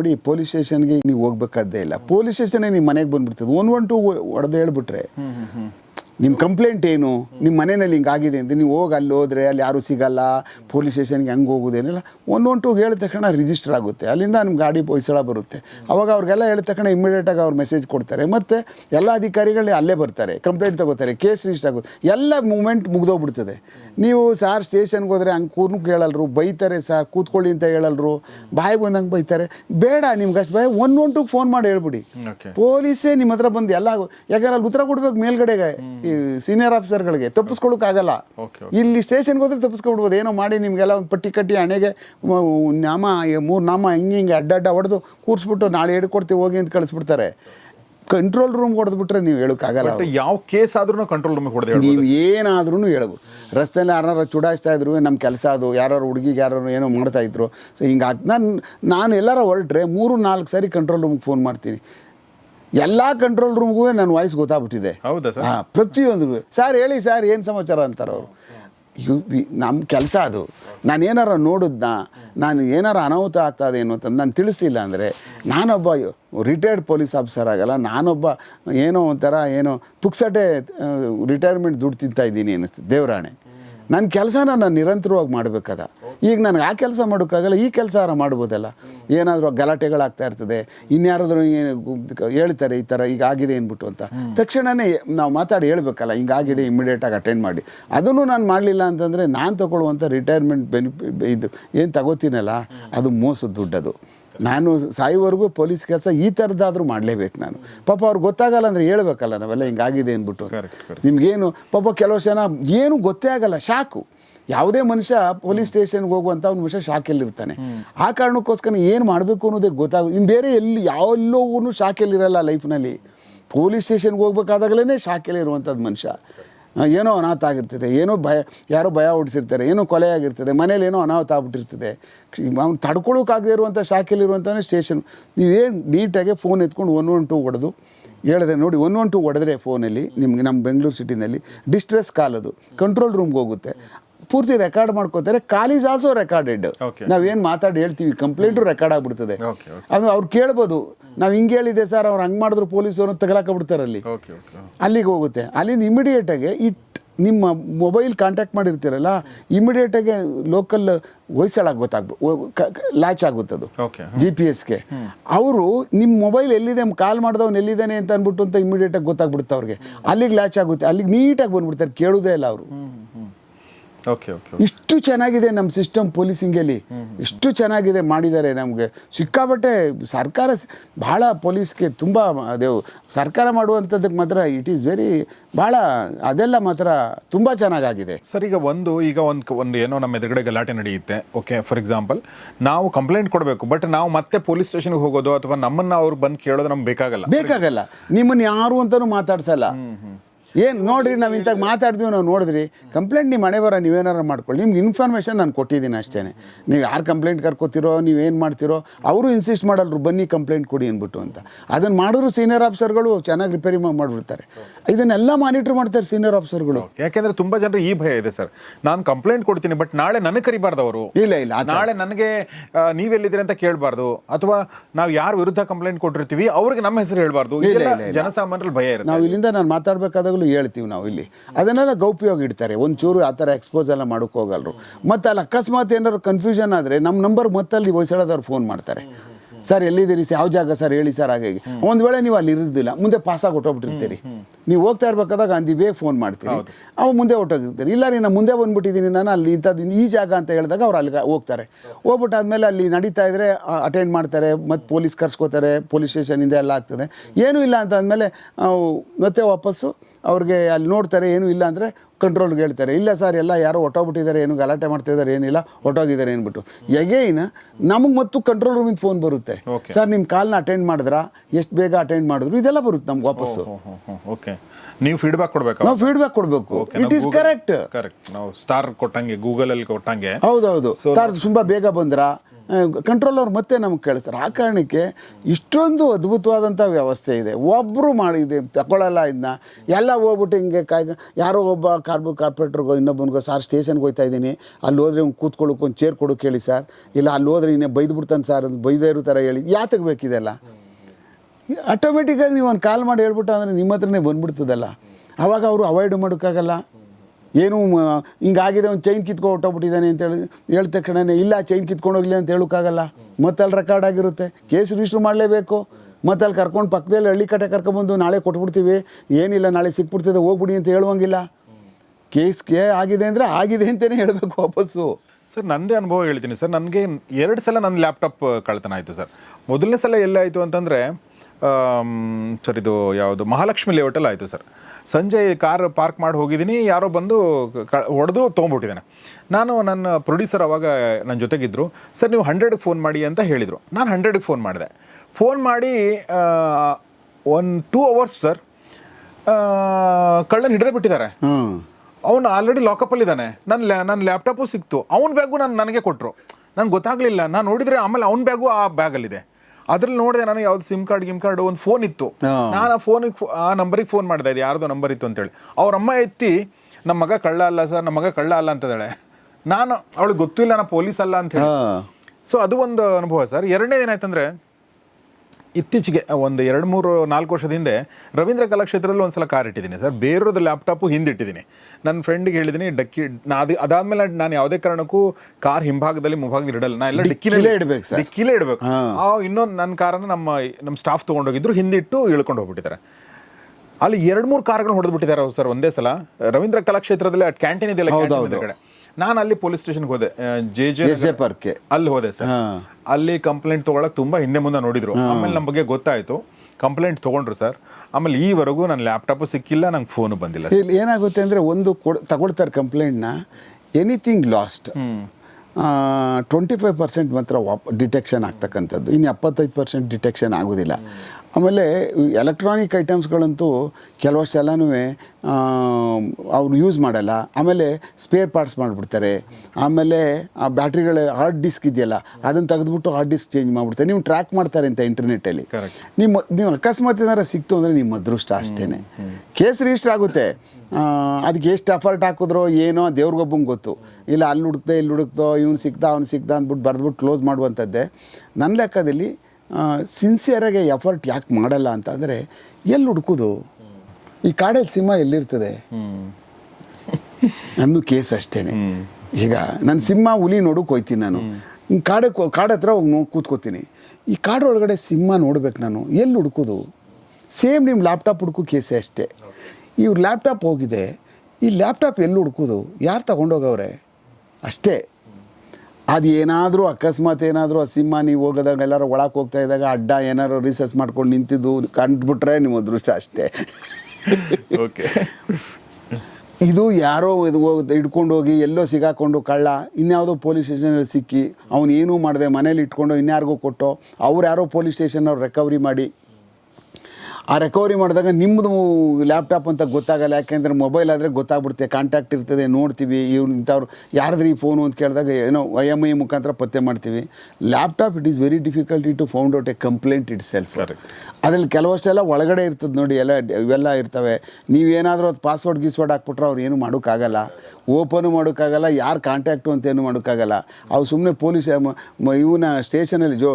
ನೋಡಿ ಪೊಲೀಸ್ ಸ್ಟೇಷನ್ಗೆ ನೀವು ಹೋಗ್ಬೇಕಾದ್ದೇ ಇಲ್ಲ. ಪೊಲೀಸ್ ಸ್ಟೇಷನ್ ನಿಮ್ಮ ಮನೆಗೆ ಬಂದ್ಬಿಡ್ತದೆ ಒನ್ ಒನ್ ಟು ಹೊಡೆದು ಹೇಳ್ಬಿಟ್ರೆ. ನಿಮ್ಮ ಕಂಪ್ಲೇಂಟ್ ಏನು? ನಿಮ್ಮ ಮನೆಯಲ್ಲಿ ಹಿಂಗಾಗಿದೆ ಅಂತ ನೀವು ಹೋಗಿ ಅಲ್ಲಿ ಹೋದರೆ ಅಲ್ಲಿ ಯಾರೂ ಸಿಗಲ್ಲ ಪೊಲೀಸ್ ಸ್ಟೇಷನ್ಗೆ ಹೆಂಗೆ ಹೋಗೋದೇನಿಲ್ಲ ಒನ್ ಒನ್ ಟು ಹೇಳಿದ ತಕ್ಷಣ ರಿಜಿಸ್ಟರ್ ಆಗುತ್ತೆ. ಅಲ್ಲಿಂದ ನಿಮ್ಮ ಗಾಡಿ ಹೊಯ್ಸಳ ಬರುತ್ತೆ. ಅವಾಗ ಅವ್ರಿಗೆಲ್ಲ ಹೇಳಿದ ತಕ್ಷಣ ಇಮಿಡಿಯೇಟಾಗಿ ಅವ್ರು ಮೆಸೇಜ್ ಕೊಡ್ತಾರೆ. ಮತ್ತು ಎಲ್ಲ ಅಧಿಕಾರಿಗಳೇ ಅಲ್ಲೇ ಬರ್ತಾರೆ ಕಂಪ್ಲೇಂಟ್ ತಗೋತಾರೆ ಕೇಸ್ ರಿಜಿಸ್ಟರ್ ಆಗುತ್ತೆ. ಎಲ್ಲ ಮೂಮೆಂಟ್ ಮುಗ್ದೋಗ್ಬಿಡ್ತದೆ. ನೀವು ಸಾರ್ ಸ್ಟೇಷನ್ಗೆ ಹೋದರೆ ಹಂಗೆ ಕೂರ್ನು ಕೇಳಲ್ರು ಬೈತಾರೆ ಸರ್ ಕೂತ್ಕೊಳ್ಳಿ ಅಂತ ಹೇಳಲ್ರು ಬಾಯಿ ಬಂದಂಗೆ ಬೈತಾರೆ. ಬೇಡ ನಿಮ್ಗೆ ಅಷ್ಟು ಭಯ ಒನ್ ಒನ್ ಟು ಫೋನ್ ಮಾಡಿ ಹೇಳ್ಬಿಡಿ. ಪೊಲೀಸೇ ನಿಮ್ಮ ಹತ್ರ ಬಂದು ಎಲ್ಲ ಯಾಕಂದ್ರೆ ಅಲ್ಲಿ ಉತ್ತರ ಕೊಡ್ಬೇಕು ಮೇಲ್ಗಡೆಗೆ. ಈ ಸೀನಿಯರ್ ಆಫೀಸರ್ಗಳಿಗೆ ತಪ್ಪಿಸ್ಕೊಳ್ಳೋಕ್ಕಾಗಲ್ಲ. ಓಕೆ ಇಲ್ಲಿ ಸ್ಟೇಷನ್ಗೆ ಹೋದ್ರೆ ತಪ್ಪಿಸ್ಕೊಬಿಡ್ಬೋದು ಏನೋ ಮಾಡಿ ನಿಮಗೆಲ್ಲ ಒಂದು ಪಟ್ಟಿ ಕಟ್ಟಿ ಹಣೆಗೆ ನಾಮ ಮೂರು ನಾಮ ಹಿಂಗೆ ಹಿಂಗೆ ಅಡ್ಡಡ್ಡ ಹೊಡೆದು ಕೂರಿಸ್ಬಿಟ್ಟು ನಾಳೆ ಹಿಡ್ಕೊಡ್ತೀವಿ ಹೋಗಿ ಅಂತ ಕಳಿಸ್ಬಿಡ್ತಾರೆ. ಕಂಟ್ರೋಲ್ ರೂಮ್ ಹೊಡೆದ್ಬಿಟ್ರೆ ನೀವು ಹೇಳೋಕ್ಕಾಗಲ್ಲ ಯಾವ ಕೇಸ್ ಆದ್ರೂ ಕಂಟ್ರೋಲ್ ರೂಮ್ ಹೊಡೆದ ನೀವು ಏನಾದ್ರೂ ಹೇಳ್ಬೋದು. ರಸ್ತೆಯಲ್ಲಿ ಯಾರು ಚುಡಾಯಿಸ್ತಾ ಇದ್ರು ನಮ್ಮ ಕೆಲಸ ಅದು ಯಾರು ಹುಡುಗಿಗೆ ಯಾರು ಏನೋ ಮಾಡ್ತಾ ಇದ್ರು. ಸೊ ಹಿಂಗಾಗಿ ನಾನು ನಾನು ಎಲ್ಲಾರ ಹೊರಟ್ರೆ ಮೂರು ನಾಲ್ಕು ಸಾರಿ ಕಂಟ್ರೋಲ್ ರೂಮ್ಗೆ ಫೋನ್ ಮಾಡ್ತೀನಿ. ಎಲ್ಲ ಕಂಟ್ರೋಲ್ ರೂಮ್ಗೂ ನನ್ನ ವಾಯ್ಸ್ ಗೊತ್ತಾಗ್ಬಿಟ್ಟಿದೆ. ಹೌದಾ ಸರ್? ಹಾಂ ಪ್ರತಿಯೊಂದಿಗೂ. ಸರ್ ಹೇಳಿ ಸರ್ ಏನು ಸಮಾಚಾರ? ಅಂತಾರೆ ಅವರು. ಯು ನಮ್ಮ ಕೆಲಸ ಅದು. ನಾನು ಏನಾರ ನೋಡಿದ್ನ ನಾನು ಏನಾರ ಅನಾಹುತ ಆಗ್ತಾ ಇದೆ ಏನು ಅಂತ ನಾನು ತಿಳಿಸ್ತಿಲ್ಲ ಅಂದರೆ ನಾನೊಬ್ಬ ರಿಟೈರ್ಡ್ ಪೊಲೀಸ್ ಆಫೀಸರ್ ಆಗಲ್ಲ ನಾನೊಬ್ಬ ಏನೋ ಒಂಥರ ಏನೋ ಪುಕ್ಸಟೆ ರಿಟೈರ್ಮೆಂಟ್ ದುಡ್ಡು ತಿಂತಾ ಇದ್ದೀನಿ ಅನ್ನಿಸ್ತು ದೇವರಾಣೆ. ನನ್ನ ಕೆಲಸನ ನಾನು ನಿರಂತರವಾಗಿ ಮಾಡಬೇಕದ. ಈಗ ನನಗೆ ಆ ಕೆಲಸ ಮಾಡೋಕ್ಕಾಗಲ್ಲ ಈ ಕೆಲಸ ಮಾಡ್ಬೋದಲ್ಲ. ಏನಾದರೂ ಗಲಾಟೆಗಳಾಗ್ತಾ ಇರ್ತದೆ ಇನ್ಯಾರಾದರೂ ಏನು ಹೇಳ್ತಾರೆ ಈ ಥರ ಈಗ ಆಗಿದೆ ಅಂದ್ಬಿಟ್ಟು ಅಂತ. ತಕ್ಷಣವೇ ನಾವು ಮಾತಾಡಿ ಹೇಳ್ಬೇಕಲ್ಲ ಹಿಂಗಾಗಿದೆ ಇಮಿಡಿಯೇಟಾಗಿ ಅಟೆಂಡ್ ಮಾಡಿ. ಅದನ್ನು ನಾನು ಮಾಡಲಿಲ್ಲ ಅಂತಂದರೆ ನಾನು ತಗೊಳ್ಳುವಂಥ ರಿಟೈರ್ಮೆಂಟ್ ಬೆನಿಫಿಟ್ ಇದು ಏನು ತಗೋತೀನಲ್ಲ ಅದು ಮೋಸದ ದುಡ್ಡದು. ನಾನು ಸಾಯುವವರೆಗೂ ಪೊಲೀಸ್ ಕೆಲಸ ಈ ಥರದ್ದಾದರೂ ಮಾಡಲೇಬೇಕು ನಾನು. ಪಾಪ ಅವ್ರಿಗೆ ಗೊತ್ತಾಗಲ್ಲ ಅಂದರೆ ಹೇಳ್ಬೇಕಲ್ಲ ನಾವೆಲ್ಲ ಹಿಂಗಾಗಿದೆ ಅಂದ್ಬಿಟ್ಟು. ನಿಮ್ಗೇನು ಪಾಪ ಕೆಲವು ಜನ ಏನು ಗೊತ್ತೇ ಆಗಲ್ಲ ಶಾಕು ಯಾವುದೇ ಮನುಷ್ಯ ಪೊಲೀಸ್ ಸ್ಟೇಷನ್ಗೆ ಹೋಗುವಂಥ ಒಂದು ಮನುಷ್ಯ ಶಾಖೆಯಲ್ಲಿರ್ತಾನೆ. ಆ ಕಾರಣಕ್ಕೋಸ್ಕರ ಏನು ಮಾಡಬೇಕು ಅನ್ನೋದೇ ಗೊತ್ತಾಗ ಇನ್ನು ಬೇರೆ ಎಲ್ಲಿ ಯಾವೆಲ್ಲೋವೂ ಶಾಖೆಯಲ್ಲಿರಲ್ಲ ಲೈಫ್ನಲ್ಲಿ. ಪೊಲೀಸ್ ಸ್ಟೇಷನ್ಗೆ ಹೋಗ್ಬೇಕಾದಾಗಲೇ ಶಾಖೆಯಲ್ಲಿ ಇರುವಂಥದ್ದು ಮನುಷ್ಯ. ಏನೋ ಅನಾಹುತ ಆಗಿರ್ತದೆ ಏನೋ ಭಯ ಯಾರೋ ಭಯ ಹುಟ್ಟಿಸಿರ್ತಾರೆ ಏನೋ ಕೊಲೆ ಆಗಿರ್ತದೆ ಮನೇಲಿ ಏನೋ ಅನಾಹುತ ಆಗ್ಬಿಟ್ಟಿರ್ತದೆ. ಅವ್ನು ತಡ್ಕೊಳ್ಳೋಕ್ಕಾಗದೇ ಇರುವಂಥ ಶಾಖೆಯಲ್ಲಿರುವಂಥವೇ ಸ್ಟೇಷನ್. ನೀವೇನು ನೀಟಾಗಿ ಫೋನ್ ಎತ್ಕೊಂಡು ಒನ್ ಒನ್ ಟು ಹೊಡೆದು ಹೇಳಿದೆ ನೋಡಿ ಒನ್ ಒನ್ ಟು ಹೊಡೆದ್ರೆ ಫೋನಲ್ಲಿ ನಿಮಗೆ ನಮ್ಮ ಬೆಂಗಳೂರು ಸಿಟಿನಲ್ಲಿ ಡಿಸ್ಟ್ರೆಸ್ ಕಾಲ್ ಅದು ಕಂಟ್ರೋಲ್ ರೂಮ್ಗೆ ಹೋಗುತ್ತೆ. ಪೂರ್ತಿ ರೆಕಾರ್ಡ್ ಮಾಡ್ಕೋತಾರೆ. ಕಾಲ್ ಈಸ್ ಆಲ್ಸೋ ರೆಕಾರ್ಡೆಡ್ ನಾವು ನಾವೇನು ಮಾತಾಡಿ ಹೇಳ್ತೀವಿ ಕಂಪ್ಲೇಂಟು ರೆಕಾರ್ಡ್ ಆಗ್ಬಿಡ್ತದೆ. ಅದು ಅವ್ರು ಕೇಳ್ಬೋದು. ನಾವು ಹಿಂಗೆ ಹೇಳಿದೆ ಸರ್ ಅವ್ರು ಹಂಗೆ ಮಾಡಿದ್ರು ಪೊಲೀಸರು ತಗಲಾಕಬಿಡ್ತಾರೆ ಅಲ್ಲಿ. ಅಲ್ಲಿಗೆ ಹೋಗುತ್ತೆ. ಅಲ್ಲಿಂದ ಇಮಿಡಿಯೇಟಾಗಿ ಇಟ್ ನಿಮ್ಮ ಮೊಬೈಲ್ ಕಾಂಟ್ಯಾಕ್ಟ್ ಮಾಡಿರ್ತೀರಲ್ಲ ಇಮಿಡಿಯೇಟಾಗಿ ಲೋಕಲ್ ಹೊಯ್ಸಳಾಗಿ ಗೊತ್ತಾಗ್ಬೋದು ಲ್ಯಾಚ್ ಆಗುತ್ತೆ ಅದು. ಜಿ ಪಿ ಎಸ್ಗೆ ಅವರು ನಿಮ್ಮ ಮೊಬೈಲ್ ಎಲ್ಲಿದೆ ಕಾಲ್ ಮಾಡಿದವನು ಎಲ್ಲಿದ್ದಾನೆ ಅಂತ ಅಂದ್ಬಿಟ್ಟು ಅಂತ ಇಮಿಡಿಯೇಟಾಗಿ ಗೊತ್ತಾಗ್ಬಿಡುತ್ತೆ ಅವ್ರಿಗೆ. ಅಲ್ಲಿಗೆ ಲ್ಯಾಚ್ ಆಗುತ್ತೆ. ಅಲ್ಲಿಗೆ ನೀಟಾಗಿ ಬಂದ್ಬಿಡ್ತಾರೆ ಕೇಳೋದೇ ಇಲ್ಲ ಅವರು. ಇಷ್ಟು ಚೆನ್ನಾಗಿದೆ ನಮ್ಮ ಸಿಸ್ಟಮ್ ಪೊಲೀಸಿಂಗಲ್ಲಿ ಇಷ್ಟು ಚೆನ್ನಾಗಿದೆ ಮಾಡಿದ್ದಾರೆ ನಮಗೆ. ಸಿಕ್ಕಾಬಟ್ಟೆ ಸರ್ಕಾರ ಭಾಳ ಪೊಲೀಸ್ಗೆ ತುಂಬ ಅದೇ ಸರ್ಕಾರ ಮಾಡುವಂಥದ್ದಕ್ಕೆ ಮಾತ್ರ ಇಟ್ ಈಸ್ ವೆರಿ ಭಾಳ ಅದೆಲ್ಲ ಮಾತ್ರ ತುಂಬ ಚೆನ್ನಾಗಾಗಿದೆ. ಸರ್ ಈಗ ಒಂದು ಈಗ ಒಂದು ಒಂದು ಏನೋ ನಮ್ಮ ಎದುರುಗಡೆ ಗಲಾಟೆ ನಡೆಯುತ್ತೆ. ಓಕೆ ಫಾರ್ ಎಕ್ಸಾಂಪಲ್ ನಾವು ಕಂಪ್ಲೇಂಟ್ ಕೊಡಬೇಕು ಬಟ್ ನಾವು ಮತ್ತೆ ಪೊಲೀಸ್ ಸ್ಟೇಷನ್ಗೆ ಹೋಗೋದು ಅಥವಾ ನಮ್ಮನ್ನ ಅವ್ರು ಬಂದು ಕೇಳೋದು ನಮ್ಗೆ ಬೇಕಾಗಲ್ಲ. ಬೇಕಾಗಲ್ಲ. ನಿಮ್ಮನ್ನು ಯಾರು ಅಂತಲೂ ಮಾತಾಡ್ಸಲ್ಲ. ಏನು ನೋಡ್ರಿ ನಾವು ಇಂಥ ಮಾತಾಡ್ತೀವಿ ನಾವು ನೋಡಿದ್ರಿ ಕಂಪ್ಲೇಂಟ್ ನಿಮ್ಮ ಮನೆ ಬರೋ ನೀವೇನಾರು ಮಾಡ್ಕೊಳ್ಳಿ. ನಿಮ್ಗೆ ಇನ್ಫಾರ್ಮೇಷನ್ ನಾನು ಕೊಟ್ಟಿದ್ದೀನಿ ಅಷ್ಟೇ ನೀವು ಯಾರು ಕಂಪ್ಲೇಂಟ್ ಕರ್ಕೋತಿರೋ ನೀವೇನು ಮಾಡ್ತಿರೋ ಅವರು ಇನ್ಸಿಸ್ಟ್ ಮಾಡಲ್ರು ಬನ್ನಿ ಕಂಪ್ಲೇಂಟ್ ಕೊಡಿ ಅಂದ್ಬಿಟ್ಟು ಅಂತ. ಅದನ್ನು ಮಾಡಿದ್ರು ಸೀನಿಯರ್ ಆಫೀಸರ್ಗಳು ಚೆನ್ನಾಗಿ ರಿಪೇರಿ ಮಾಡಿಬಿಡ್ತಾರೆ. ಇದನ್ನೆಲ್ಲ ಮಾನಿಟರ್ ಮಾಡ್ತಾರೆ ಸೀನಿಯರ್ ಆಫೀಸರ್ಗಳು ಯಾಕೆಂದ್ರೆ ತುಂಬಾ ಜನರು ಈ ಭಯ ಇದೆ ಸರ್. ನಾನು ಕಂಪ್ಲೇಂಟ್ ಕೊಡ್ತೀನಿ ಬಟ್ ನಾಳೆ ನನಗೆ ಕರಿಬಾರ್ದು ಅವರು. ಇಲ್ಲ ಇಲ್ಲ ನಾಳೆ ನನಗೆ ನೀವೆಲ್ಲಿದ್ದೀರಿ ಅಂತ ಕೇಳಬಾರ್ದು. ಅಥವಾ ನಾವು ಯಾರ ವಿರುದ್ಧ ಕಂಪ್ಲೇಂಟ್ ಕೊಟ್ಟಿರ್ತೀವಿ ಅವ್ರಿಗೆ ನಮ್ಮ ಹೆಸರು ಹೇಳಬಾರ್ದು. ಜನಸಾಮಾನ್ಯರಲ್ಲಿ ಭಯ ಇರುತ್ತೆ. ನಾವು ಇಲ್ಲಿಂದ ನಾನು ಮಾತಾಡಬೇಕಾದಾಗಲೂ ಹೇಳ್ತೀವಿ ನಾವು ಇಲ್ಲಿ. ಅದನ್ನೆಲ್ಲ ಗೌಪ್ಯವಾಗಿ ಇಡ್ತಾರೆ. ಒಂಚೂರು ಆ ಥರ ಎಕ್ಸ್ಪೋಸ್ ಎಲ್ಲ ಮಾಡೋಕೆ ಹೋಗಲ್ರು. ಮತ್ತು ಅಲ್ಲಿ ಅಕಸ್ಮಾತ್ ಏನಾದ್ರು ಕನ್ಫ್ಯೂಷನ್ ಆದರೆ ನಮ್ಮ ನಂಬರ್ ಮತ್ತಲ್ಲಿ ಹೊಯ್ಸಳದವ್ರು ಫೋನ್ ಮಾಡ್ತಾರೆ. ಸರ್ ಎಲ್ಲಿದ್ದೀರಿ? ಸರ್ ಯಾವ ಜಾಗ? ಸರ್ ಹೇಳಿ ಸರ್ ಹಾಗಾಗಿ ಒಂದು ವೇಳೆ ನೀವು ಅಲ್ಲಿ ಇರೋದಿಲ್ಲ. ಮುಂದೆ ಪಾಸಾಗಿ ಹೊಟ್ಟೋಗ್ಬಿಟ್ಟಿರ್ತೀರಿ ನೀವು ಹೋಗ್ತಾ ಇರ್ಬೇಕಾದಾಗ ಅಂದಿ ಬೇಗ ಫೋನ್ ಮಾಡ್ತೀರಿ. ಅವು ಮುಂದೆ ಹೊಟ್ಟೋಗಿರ್ತಾರೆ ಇಲ್ಲ ರೀ ನಾನು ಮುಂದೆ ಬಂದ್ಬಿಟ್ಟಿದ್ದೀನಿ. ನಾನು ಅಲ್ಲಿ ಇಂಥದ್ದು ಈ ಜಾಗ ಅಂತ ಹೇಳಿದಾಗ ಅವ್ರು ಅಲ್ಲಿಗೆ ಹೋಗ್ತಾರೆ. ಹೋಗ್ಬಿಟ್ಟಾದ್ಮೇಲೆ ಅಲ್ಲಿ ನಡೀತಾ ಇದ್ದರೆ ಅಟೆಂಡ್ ಮಾಡ್ತಾರೆ. ಮತ್ತು ಪೊಲೀಸ್ ಕರ್ಸ್ಕೋತಾರೆ. ಪೊಲೀಸ್ ಸ್ಟೇಷನಿಂದ ಎಲ್ಲ ಆಗ್ತದೆ. ಏನೂ ಇಲ್ಲ ಅಂತ ಅಂದಮೇಲೆ ಮತ್ತೆ ವಾಪಸ್ಸು ಅವ್ರಿಗೆ ಅಲ್ಲಿ ನೋಡ್ತಾರೆ ಏನೂ ಇಲ್ಲ ಅಂದರೆ ಕಂಟ್ರೋಲ್ಗೆ ಹೇಳ್ತಾರೆ. ಇಲ್ಲ ಸರ್ ಎಲ್ಲ ಯಾರೋ ಹೊಟ್ಟೋಗ್ಬಿಟ್ಟಿದ್ದಾರೆ ಏನು ಗಲಾಟೆ ಮಾಡ್ತಿದ್ದಾರೆ ಏನಿಲ್ಲ ಹೊಟ್ಟೋಗಿದ್ದಾರೆ ಏನ್ಬಿಟ್ಟು ಎಗೈನ್ ನಮಗೆ ಮತ್ತು ಕಂಟ್ರೋಲ್ ರೂಮಿಂದ ಫೋನ್ ಬರುತ್ತೆ. ಸರ್ ನಿಮ್ಮ ಕಾಲ್ನ ಅಟೆಂಡ್ ಮಾಡಿದ್ರಾ? ಎಷ್ಟು ಬೇಗ ಅಟೆಂಡ್ ಮಾಡಿದ್ರು? ಇದೆಲ್ಲ ಬರುತ್ತೆ ನಮ್ಗೆ ವಾಪಸ್ಸು. ಓಕೆ ನೀವು ಫೀಡ್ಬ್ಯಾಕ್ ಕೊಡಬೇಕು? ನಾವು ಫೀಡ್ಬ್ಯಾಕ್ ಕೊಡಬೇಕು. ಇಟ್ ಇಸ್ ಕರೆಕ್ಟ್ ಕರೆಕ್ಟ್ ನಾವು ಸ್ಟಾರ್ ಕೊಟ್ಟಂಗೆ ಗೂಗಲ್ ಅಲ್ಲಿ ಕೊಟ್ಟಂಗೆ. ಹೌದೌದು. ಸ್ಟಾರ್ ತುಂಬಾ ಬೇಗ ಬಂದ್ರಾ? ಕಂಟ್ರೋಲ್ ಅವ್ರು ಮತ್ತೆ ನಮ್ಗೆ ಕೇಳ್ತಾರೆ ಆ ಕಾರಣಕ್ಕೆ ಇಷ್ಟೊಂದು ಅದ್ಭುತವಾದಂಥ ವ್ಯವಸ್ಥೆ ಇದೆ. ಒಬ್ಬರು ಮಾಡಿದೆ ತಗೊಳ್ಳಲ್ಲ ಇದನ್ನ ಎಲ್ಲ ಹೋಗ್ಬಿಟ್ಟು ಹಿಂಗೆ ಕಾಯ್, ಯಾರೋ ಒಬ್ಬ ಕಾರ್ಬೋ ಕಾರ್ಪೊರೇಟ್ರಿಗೋ ಇನ್ನೊಬ್ಬನಿಗೋ, ಸಾರ್ ಸ್ಟೇಷನ್ಗೆ ಹೋಗ್ತಾ ಇದ್ದೀನಿ. ಅಲ್ಲಿ ಹೋದ್ರೆ ಅವ್ನು ಕೂತ್ಕೊಳ್ಳೋಕೆ ಒಂದು ಚೇರ್ ಕೊಡೋಕೆ ಹೇಳಿ ಸರ್. ಇಲ್ಲ ಅಲ್ಲಿ ಹೋದ್ರೆ ಇನ್ನೇ ಬೈದು ಬಿಡ್ತಾನೆ ಸರ್ ಅದು ಬೈದೇ ಇರೋ ಥರ ಹೇಳಿ. ಯಾತಕ್ಕೆ ಬೇಕಿದೆಲ್ಲ? ಆಟೋಮೆಟಿಕ್ಕಾಗಿ ನೀವು ಒಂದು ಕಾಲ್ ಮಾಡಿ ಹೇಳ್ಬಿಟ್ಟು ಅಂದರೆ ನಿಮ್ಮ ಹತ್ರನೇ ಬಂದ್ಬಿಡ್ತದಲ್ಲ. ಅವಾಗ ಅವರು ಅವಾಯ್ಡ್ ಮಾಡೋಕ್ಕಾಗಲ್ಲ. ಏನು ಹಿಂಗಾಗಿದೆ ಒಂದು ಚೈನ್ ಕಿತ್ಕೊಂಡು ಹೊಟ್ಟೋಗ್ಬಿಟ್ಟಿದ್ದಾನೆ ಅಂತ ಹೇಳಿ ಹೇಳಿದ ತಕ್ಷಣನೇ, ಇಲ್ಲ ಚೈನ್ ಕಿತ್ಕೊಂಡು ಹೋಗ್ಲಿ ಅಂತ ಹೇಳೋಕ್ಕಾಗಲ್ಲ. ಮತ್ತೆ ಅಲ್ಲಿ ರೆಕಾರ್ಡ್ ಆಗಿರುತ್ತೆ ಕೇಸ್ ರಿಜಿಸ್ಟರ್ ಮಾಡಲೇಬೇಕು. ಮತ್ತೆ ಅಲ್ಲಿ ಕರ್ಕೊಂಡು ಪಕ್ಕದಲ್ಲಿ ಹಳ್ಳಿ ಕಟ್ಟೆ ಕರ್ಕೊಂಡ್ಬಂದು ನಾಳೆ ಕೊಟ್ಬಿಡ್ತೀವಿ. ಏನಿಲ್ಲ, ನಾಳೆ ಸಿಕ್ಬಿಡ್ತಿದೆ, ಹೋಗ್ಬಿಡಿ ಅಂತ ಹೇಳುವಂಗಿಲ್ಲ. ಕೇಸ್ಗೆ ಆಗಿದೆ ಅಂದರೆ ಆಗಿದೆ ಅಂತಲೇ ಹೇಳಬೇಕು ವಾಪಸ್ಸು. ಸರ್ ನನ್ನದೇ ಅನುಭವ ಹೇಳ್ತೀನಿ ಸರ್. ನನಗೆ ಎರಡು ಸಲ ನನ್ನ ಲ್ಯಾಪ್ಟಾಪ್ ಕಳ್ತನ ಆಯಿತು ಸರ್. ಮೊದಲನೇ ಸಲ ಎಲ್ಲಾಯಿತು ಅಂತಂದರೆ ಸರ್, ಇದು ಯಾವುದು ಮಹಾಲಕ್ಷ್ಮಿ ಲೇಔಟಲ್ಲಿ ಆಯಿತು ಸರ್. ಸಂಜೆ ಕಾರ್ ಪಾರ್ಕ್ ಮಾಡಿ ಹೋಗಿದ್ದೀನಿ. ಯಾರೋ ಬಂದು ಕ ಹೊಡೆದು ತೊಗೊಂಬಿಟ್ಟಿದ್ದಾನೆ. ನಾನು ನನ್ನ ಪ್ರೊಡ್ಯೂಸರ್ ಅವಾಗ ನನ್ನ ಜೊತೆಗಿದ್ದರು ಸರ್ ನೀವು ಹಂಡ್ರೆಡ್ಗೆ ಫೋನ್ ಮಾಡಿ ಅಂತ ಹೇಳಿದರು. ನಾನು ಹಂಡ್ರೆಡ್ಗೆ ಫೋನ್ ಮಾಡಿದೆ. ಫೋನ್ ಮಾಡಿ ಒನ್ ಟೂ ಅವರ್ಸ್ ಸರ್ ಕಳ್ಳನ ಹಿಡಿದೇ ಬಿಟ್ಟಿದ್ದಾರೆ. ಅವನು ಆಲ್ರೆಡಿ ಲಾಕಪ್ಪಲ್ಲಿ ಇದ್ದಾನೆ. ನನ್ನ ಲ್ಯಾ ನನ್ನ ಲ್ಯಾಪ್ಟಾಪು ಸಿಕ್ತು. ಅವನ ಬ್ಯಾಗು ನಾನು ನನಗೆ ಕೊಟ್ಟರು ನನಗೆ ಗೊತ್ತಾಗಲಿಲ್ಲ. ನಾನು ನೋಡಿದರೆ ಆಮೇಲೆ ಅವನ ಬ್ಯಾಗು ಆ ಬ್ಯಾಗಲ್ಲಿದೆ ಅದ್ರಲ್ಲಿ ನೋಡಿದೆ ನಾನು ಯಾವ್ದು ಸಿಮ್ ಕಾರ್ಡ್ ಗಿಮ್ ಕಾರ್ಡ್ ಒಂದು ಫೋನ್ ಇತ್ತು. ನಾನು ಆ ಫೋನಿಗೆ ಆ ನಂಬರಿಗೆ ಫೋನ್ ಮಾಡಿದೆ ಇದು ಯಾರ್ದೋ ನಂಬರ್ ಇತ್ತು ಅಂತೇಳಿ. ಅವ್ರ ಅಮ್ಮ ಎತ್ತಿ ನಮ್ಮ ಮಗ ಕಳ್ಳ ಅಲ್ಲ ಸರ್ ನಮ್ಮ ಮಗ ಕಳ್ಳ ಅಲ್ಲ ಅಂತದಾಳೆ. ನಾನು ಅವಳಿಗೆ ಗೊತ್ತಿಲ್ಲ ನಾ ಪೊಲೀಸ್ ಅಲ್ಲ ಅಂತ ಹೇಳಿ. ಸೊ ಅದು ಒಂದು ಅನುಭವ ಸರ್ ಎರಡನೇದು ಏನಾಯ್ತಂದ್ರೆ ಇತ್ತೀಚೆಗೆ ಒಂದು ಎರಡು ಮೂರು ನಾಲ್ಕು ವರ್ಷದ ಹಿಂದೆ ರವೀಂದ್ರ ಕಲಾಕ್ಷೇತ್ರದಲ್ಲಿ ಒಂದ್ಸಲ ಕಾರ್ ಇಟ್ಟಿದ್ದೀನಿ ಸರ್. ಬೇರೆಯವ್ರದ್ದು ಲ್ಯಾಪ್ಟಾಪು ಹಿಂದಿಟ್ಟಿದ್ದೀನಿ ನನ್ನ ಫ್ರೆಂಡ್ಗೆ ಹೇಳಿದ್ದೀನಿ ಡಕ್ಕಿ ನಾ ಅದು ಅದಾದ್ಮೇಲೆ ನಾನು ಯಾವುದೇ ಕಾರಣಕ್ಕೂ ಕಾರ್ ಹಿಂಭಾಗದಲ್ಲಿ ಮುಂಭಾಗದಲ್ಲಿ ಇಡಲ್ಲ. ನಾ ಎಲ್ಲ ಡಿಕ್ಕಿಲೇ ಇಡಬೇಕು ಸರ್. ಡಿಕ್ಕಿಲೇ ಇಡಬೇಕು. ಆ ಇನ್ನೊಂದು ನನ್ನ ಕಾರನ್ನು ನಮ್ಮ ನಮ್ಮ ಸ್ಟಾಫ್ ತೊಗೊಂಡೋಗಿದ್ರು ಹಿಂದಿಟ್ಟು ಇಳ್ಕೊಂಡು ಹೋಗ್ಬಿಟ್ಟಿದ್ದಾರೆ. ಅಲ್ಲಿ ಎರಡು ಮೂರು ಕಾರ್ಗಳು ಹೊಡೆದ್ಬಿಟ್ಟಿದ್ದಾರೆ ಸರ್ ಒಂದೇ ಸಲ. ರವೀಂದ್ರ ಕಲಾಕ್ಷೇತ್ರದಲ್ಲಿ ಕ್ಯಾಂಟೀನ್ ಇದೆಯಲ್ಲ ಕಡೆ. ನಾನು ಅಲ್ಲಿ ಪೊಲೀಸ್ ಸ್ಟೇಷನ್ಗೆ ಹೋದೆ. ಜೆ ಜೆ ಜೆ ಪಾರ್ಕ್ಗೆ ಅಲ್ಲಿ ಹೋದೆ ಸರ್. ಅಲ್ಲಿ ಕಂಪ್ಲೇಂಟ್ ತಗೊಳಕ್ ತುಂಬಾ ಹಿಂದೆ ಮುಂದೆ ನೋಡಿದ್ರು. ಆಮೇಲೆ ನಮ್ಮ ಬಗ್ಗೆ ಗೊತ್ತಾಯ್ತು. ಕಂಪ್ಲೇಂಟ್ ತಗೊಂಡ್ರು ಸರ್. ಆಮೇಲೆ ಈವರೆಗೂ ನನ್ನ ಲ್ಯಾಪ್ಟಾಪು ಸಿಕ್ಕಿಲ್ಲ ನಂಗೆ ಫೋನು ಬಂದಿಲ್ಲ ಇಲ್ಲಿ ಏನಾಗುತ್ತೆ ಅಂದರೆ ಒಂದು ಕೊಡ್ ತಗೊಳ್ತಾರೆ ಕಂಪ್ಲೇಂಟ್ನ anything last twenty five percent ಮಾತ್ರ ವಾಪ್ ಡಿಟೆಕ್ಷನ್ ಆಗ್ತಕ್ಕಂಥದ್ದು. ಇನ್ನು ಎಪ್ಪತ್ತೈದು ಪರ್ಸೆಂಟ್ ಡಿಟೆಕ್ಷನ್ ಆಗೋದಿಲ್ಲ. ಆಮೇಲೆ ಎಲೆಕ್ಟ್ರಾನಿಕ್ ಐಟಮ್ಸ್ಗಳಂತೂ ಕೆಲವಷ್ಟು ಎಲ್ಲನೂ ಅವ್ರು ಯೂಸ್ ಮಾಡಲ್ಲ. ಆಮೇಲೆ ಸ್ಪೇರ್ ಪಾರ್ಟ್ಸ್ ಮಾಡಿಬಿಡ್ತಾರೆ. ಆಮೇಲೆ ಆ ಬ್ಯಾಟ್ರಿಗಳ ಹಾರ್ಡ್ ಡಿಸ್ಕ್ ಇದೆಯಲ್ಲ ಅದನ್ನು ತೆಗೆದುಬಿಟ್ಟು ಹಾರ್ಡ್ ಡಿಸ್ಕ್ ಚೇಂಜ್ ಮಾಡಿಬಿಡ್ತಾರೆ. ನೀವು ಟ್ರ್ಯಾಕ್ ಮಾಡ್ತಾರೆ ಅಂತ ಇಂಟರ್ನೆಟ್ಟಲ್ಲಿ. ನಿಮ್ಮ ನೀವು ಅಕಸ್ಮಾತ್ ಏನಾರ ಸಿಕ್ತು ಅಂದರೆ ನಿಮ್ಮ ಅದೃಷ್ಟ ಅಷ್ಟೇ ಕೇಸ್ ರಿಜಿಸ್ಟರ್ ಆಗುತ್ತೆ. ಅದಕ್ಕೆ ಎಷ್ಟು ಎಫರ್ಟ್ ಹಾಕಿದ್ರೋ ಏನೋ ದೇವ್ರಿಗೊಬ್ಬಂಗೆ ಗೊತ್ತು. ಇಲ್ಲ ಅಲ್ಲಿ ಹುಡುಕ್ದೆ ಇಲ್ಲಿ ಹುಡುಕ್ತೋ ಇವ್ನು ಸಿಕ್ತಾ ಅವ್ನು ಸಿಗ್ತಾ ಅಂದ್ಬಿಟ್ಟು ಬರೆದ್ಬಿಟ್ಟು ಕ್ಲೋಸ್ ಮಾಡುವಂಥದ್ದೇ. ನನ್ನ ಲೆಕ್ಕದಲ್ಲಿ ಸಿನ್ಸಿಯರಾಗಿ ಎಫರ್ಟ್ ಯಾಕೆ ಮಾಡಲ್ಲ ಅಂತಂದರೆ ಎಲ್ಲಿ ಹುಡುಕೋದು? ಈ ಕಾಡಲ್ಲಿ ಸಿಂಹ ಎಲ್ಲಿರ್ತದೆ? ನನ್ನ ಕೇಸ್ ಅಷ್ಟೇ ಈಗ ನನ್ನ ಸಿಂಹ ಹುಲಿ ನೋಡೋಕೆ ಹೋಯ್ತೀನಿ ನಾನು. ಹಿಂಗೆ ಕಾಡಕ್ಕೆ ಕಾಡ ಹತ್ರ ಹೋಗಿ ನೋಡಿ ಕೂತ್ಕೋತೀನಿ. ಈ ಕಾಡೊಳಗಡೆ ಸಿಂಹ ನೋಡ್ಬೇಕು ನಾನು ಎಲ್ಲಿ ಹುಡ್ಕೋದು? ಸೇಮ್ ನಿಮ್ಮ ಲ್ಯಾಪ್ಟಾಪ್ ಹುಡುಕು ಕೇಸೇ ಅಷ್ಟೇ. ಇವ್ರ ಲ್ಯಾಪ್ಟಾಪ್ ಹೋಗಿದೆ ಈ ಲ್ಯಾಪ್ಟಾಪ್ ಎಲ್ಲಿ ಹುಡ್ಕೋದು? ಯಾರು ತಗೊಂಡೋಗವ್ರೆ? ಅಷ್ಟೇ. ಅದು ಏನಾದರೂ ಅಕಸ್ಮಾತ್ ಏನಾದರೂ ಆ ಸಿಂಹ ನೀವು ಹೋಗೋದಾಗ ಎಲ್ಲರೂ ಒಳಗೆ ಹೋಗ್ತಾ ಇದ್ದಾಗ ಅಡ್ಡ ಏನಾದ್ರು ರಿಸರ್ಚ್ ಮಾಡ್ಕೊಂಡು ನಿಂತಿದ್ದು ಕಂಡುಬಿಟ್ರೆ ನಿಮ್ಮ ಅದೃಷ್ಟ ಅಷ್ಟೇ. ಓಕೆ ಇದು ಯಾರೋ ಇದು ಹಿಡ್ಕೊಂಡು ಹೋಗಿ ಎಲ್ಲೋ ಸಿಗಾಕೊಂಡು ಕಳ್ಳ ಇನ್ಯಾವುದೋ ಪೊಲೀಸ್ ಸ್ಟೇಷನಲ್ಲಿ ಸಿಕ್ಕಿ ಅವನು ಏನೂ ಮಾಡಿದೆ ಮನೇಲಿ ಇಟ್ಕೊಂಡು ಇನ್ಯಾರಿಗೂ ಕೊಟ್ಟು ಅವ್ರು ಯಾರೋ ಪೊಲೀಸ್ ಸ್ಟೇಷನವ್ರು ರಿಕವರಿ ಮಾಡಿ ಆ ರಿಕವರಿ ಮಾಡಿದಾಗ ನಿಮ್ಮದು ಲ್ಯಾಪ್ಟಾಪ್ ಅಂತ ಗೊತ್ತಾಗಲ್ಲ ಯಾಕೆಂದರೆ ಮೊಬೈಲ್ ಆದರೆ ಗೊತ್ತಾಗ್ಬಿಡುತ್ತೆ ಕಾಂಟ್ಯಾಕ್ಟ್ ಇರ್ತದೆ ನೋಡ್ತೀವಿ ಇವ್ರು ಇಂಥವ್ರು ಯಾರ್ದ್ರಿ ಈ ಫೋನು ಅಂತ ಕೇಳಿದಾಗ ಏನೋ ಐ ಎಂ ಐ ಮುಖಾಂತರ ಪತ್ತೆ ಮಾಡ್ತೀವಿ. Laptop it is very difficulty to found out a complaint itself. ಅದ್ರಲ್ಲಿ ಕೆಲವಷ್ಟೆಲ್ಲ ಒಳಗಡೆ ಇರ್ತದೆ ನೋಡಿ ಎಲ್ಲ ಇವೆಲ್ಲ ಇರ್ತವೆ. ನೀವೇನಾದರೂ ಅದು ಪಾಸ್ವರ್ಡ್ ಗೀಸ್ವರ್ಡ್ ಹಾಕ್ಬಿಟ್ರೆ ಅವ್ರು ಏನು ಮಾಡೋಕ್ಕಾಗಲ್ಲ. ಓಪನು ಮಾಡೋಕ್ಕಾಗಲ್ಲ ಯಾರು ಕಾಂಟ್ಯಾಕ್ಟು ಅಂತ ಏನು ಮಾಡೋಕ್ಕಾಗಲ್ಲ. ಅವು ಸುಮ್ಮನೆ ಪೊಲೀಸ್ ಇವನ ಸ್ಟೇಷನಲ್ಲಿ ಜೋ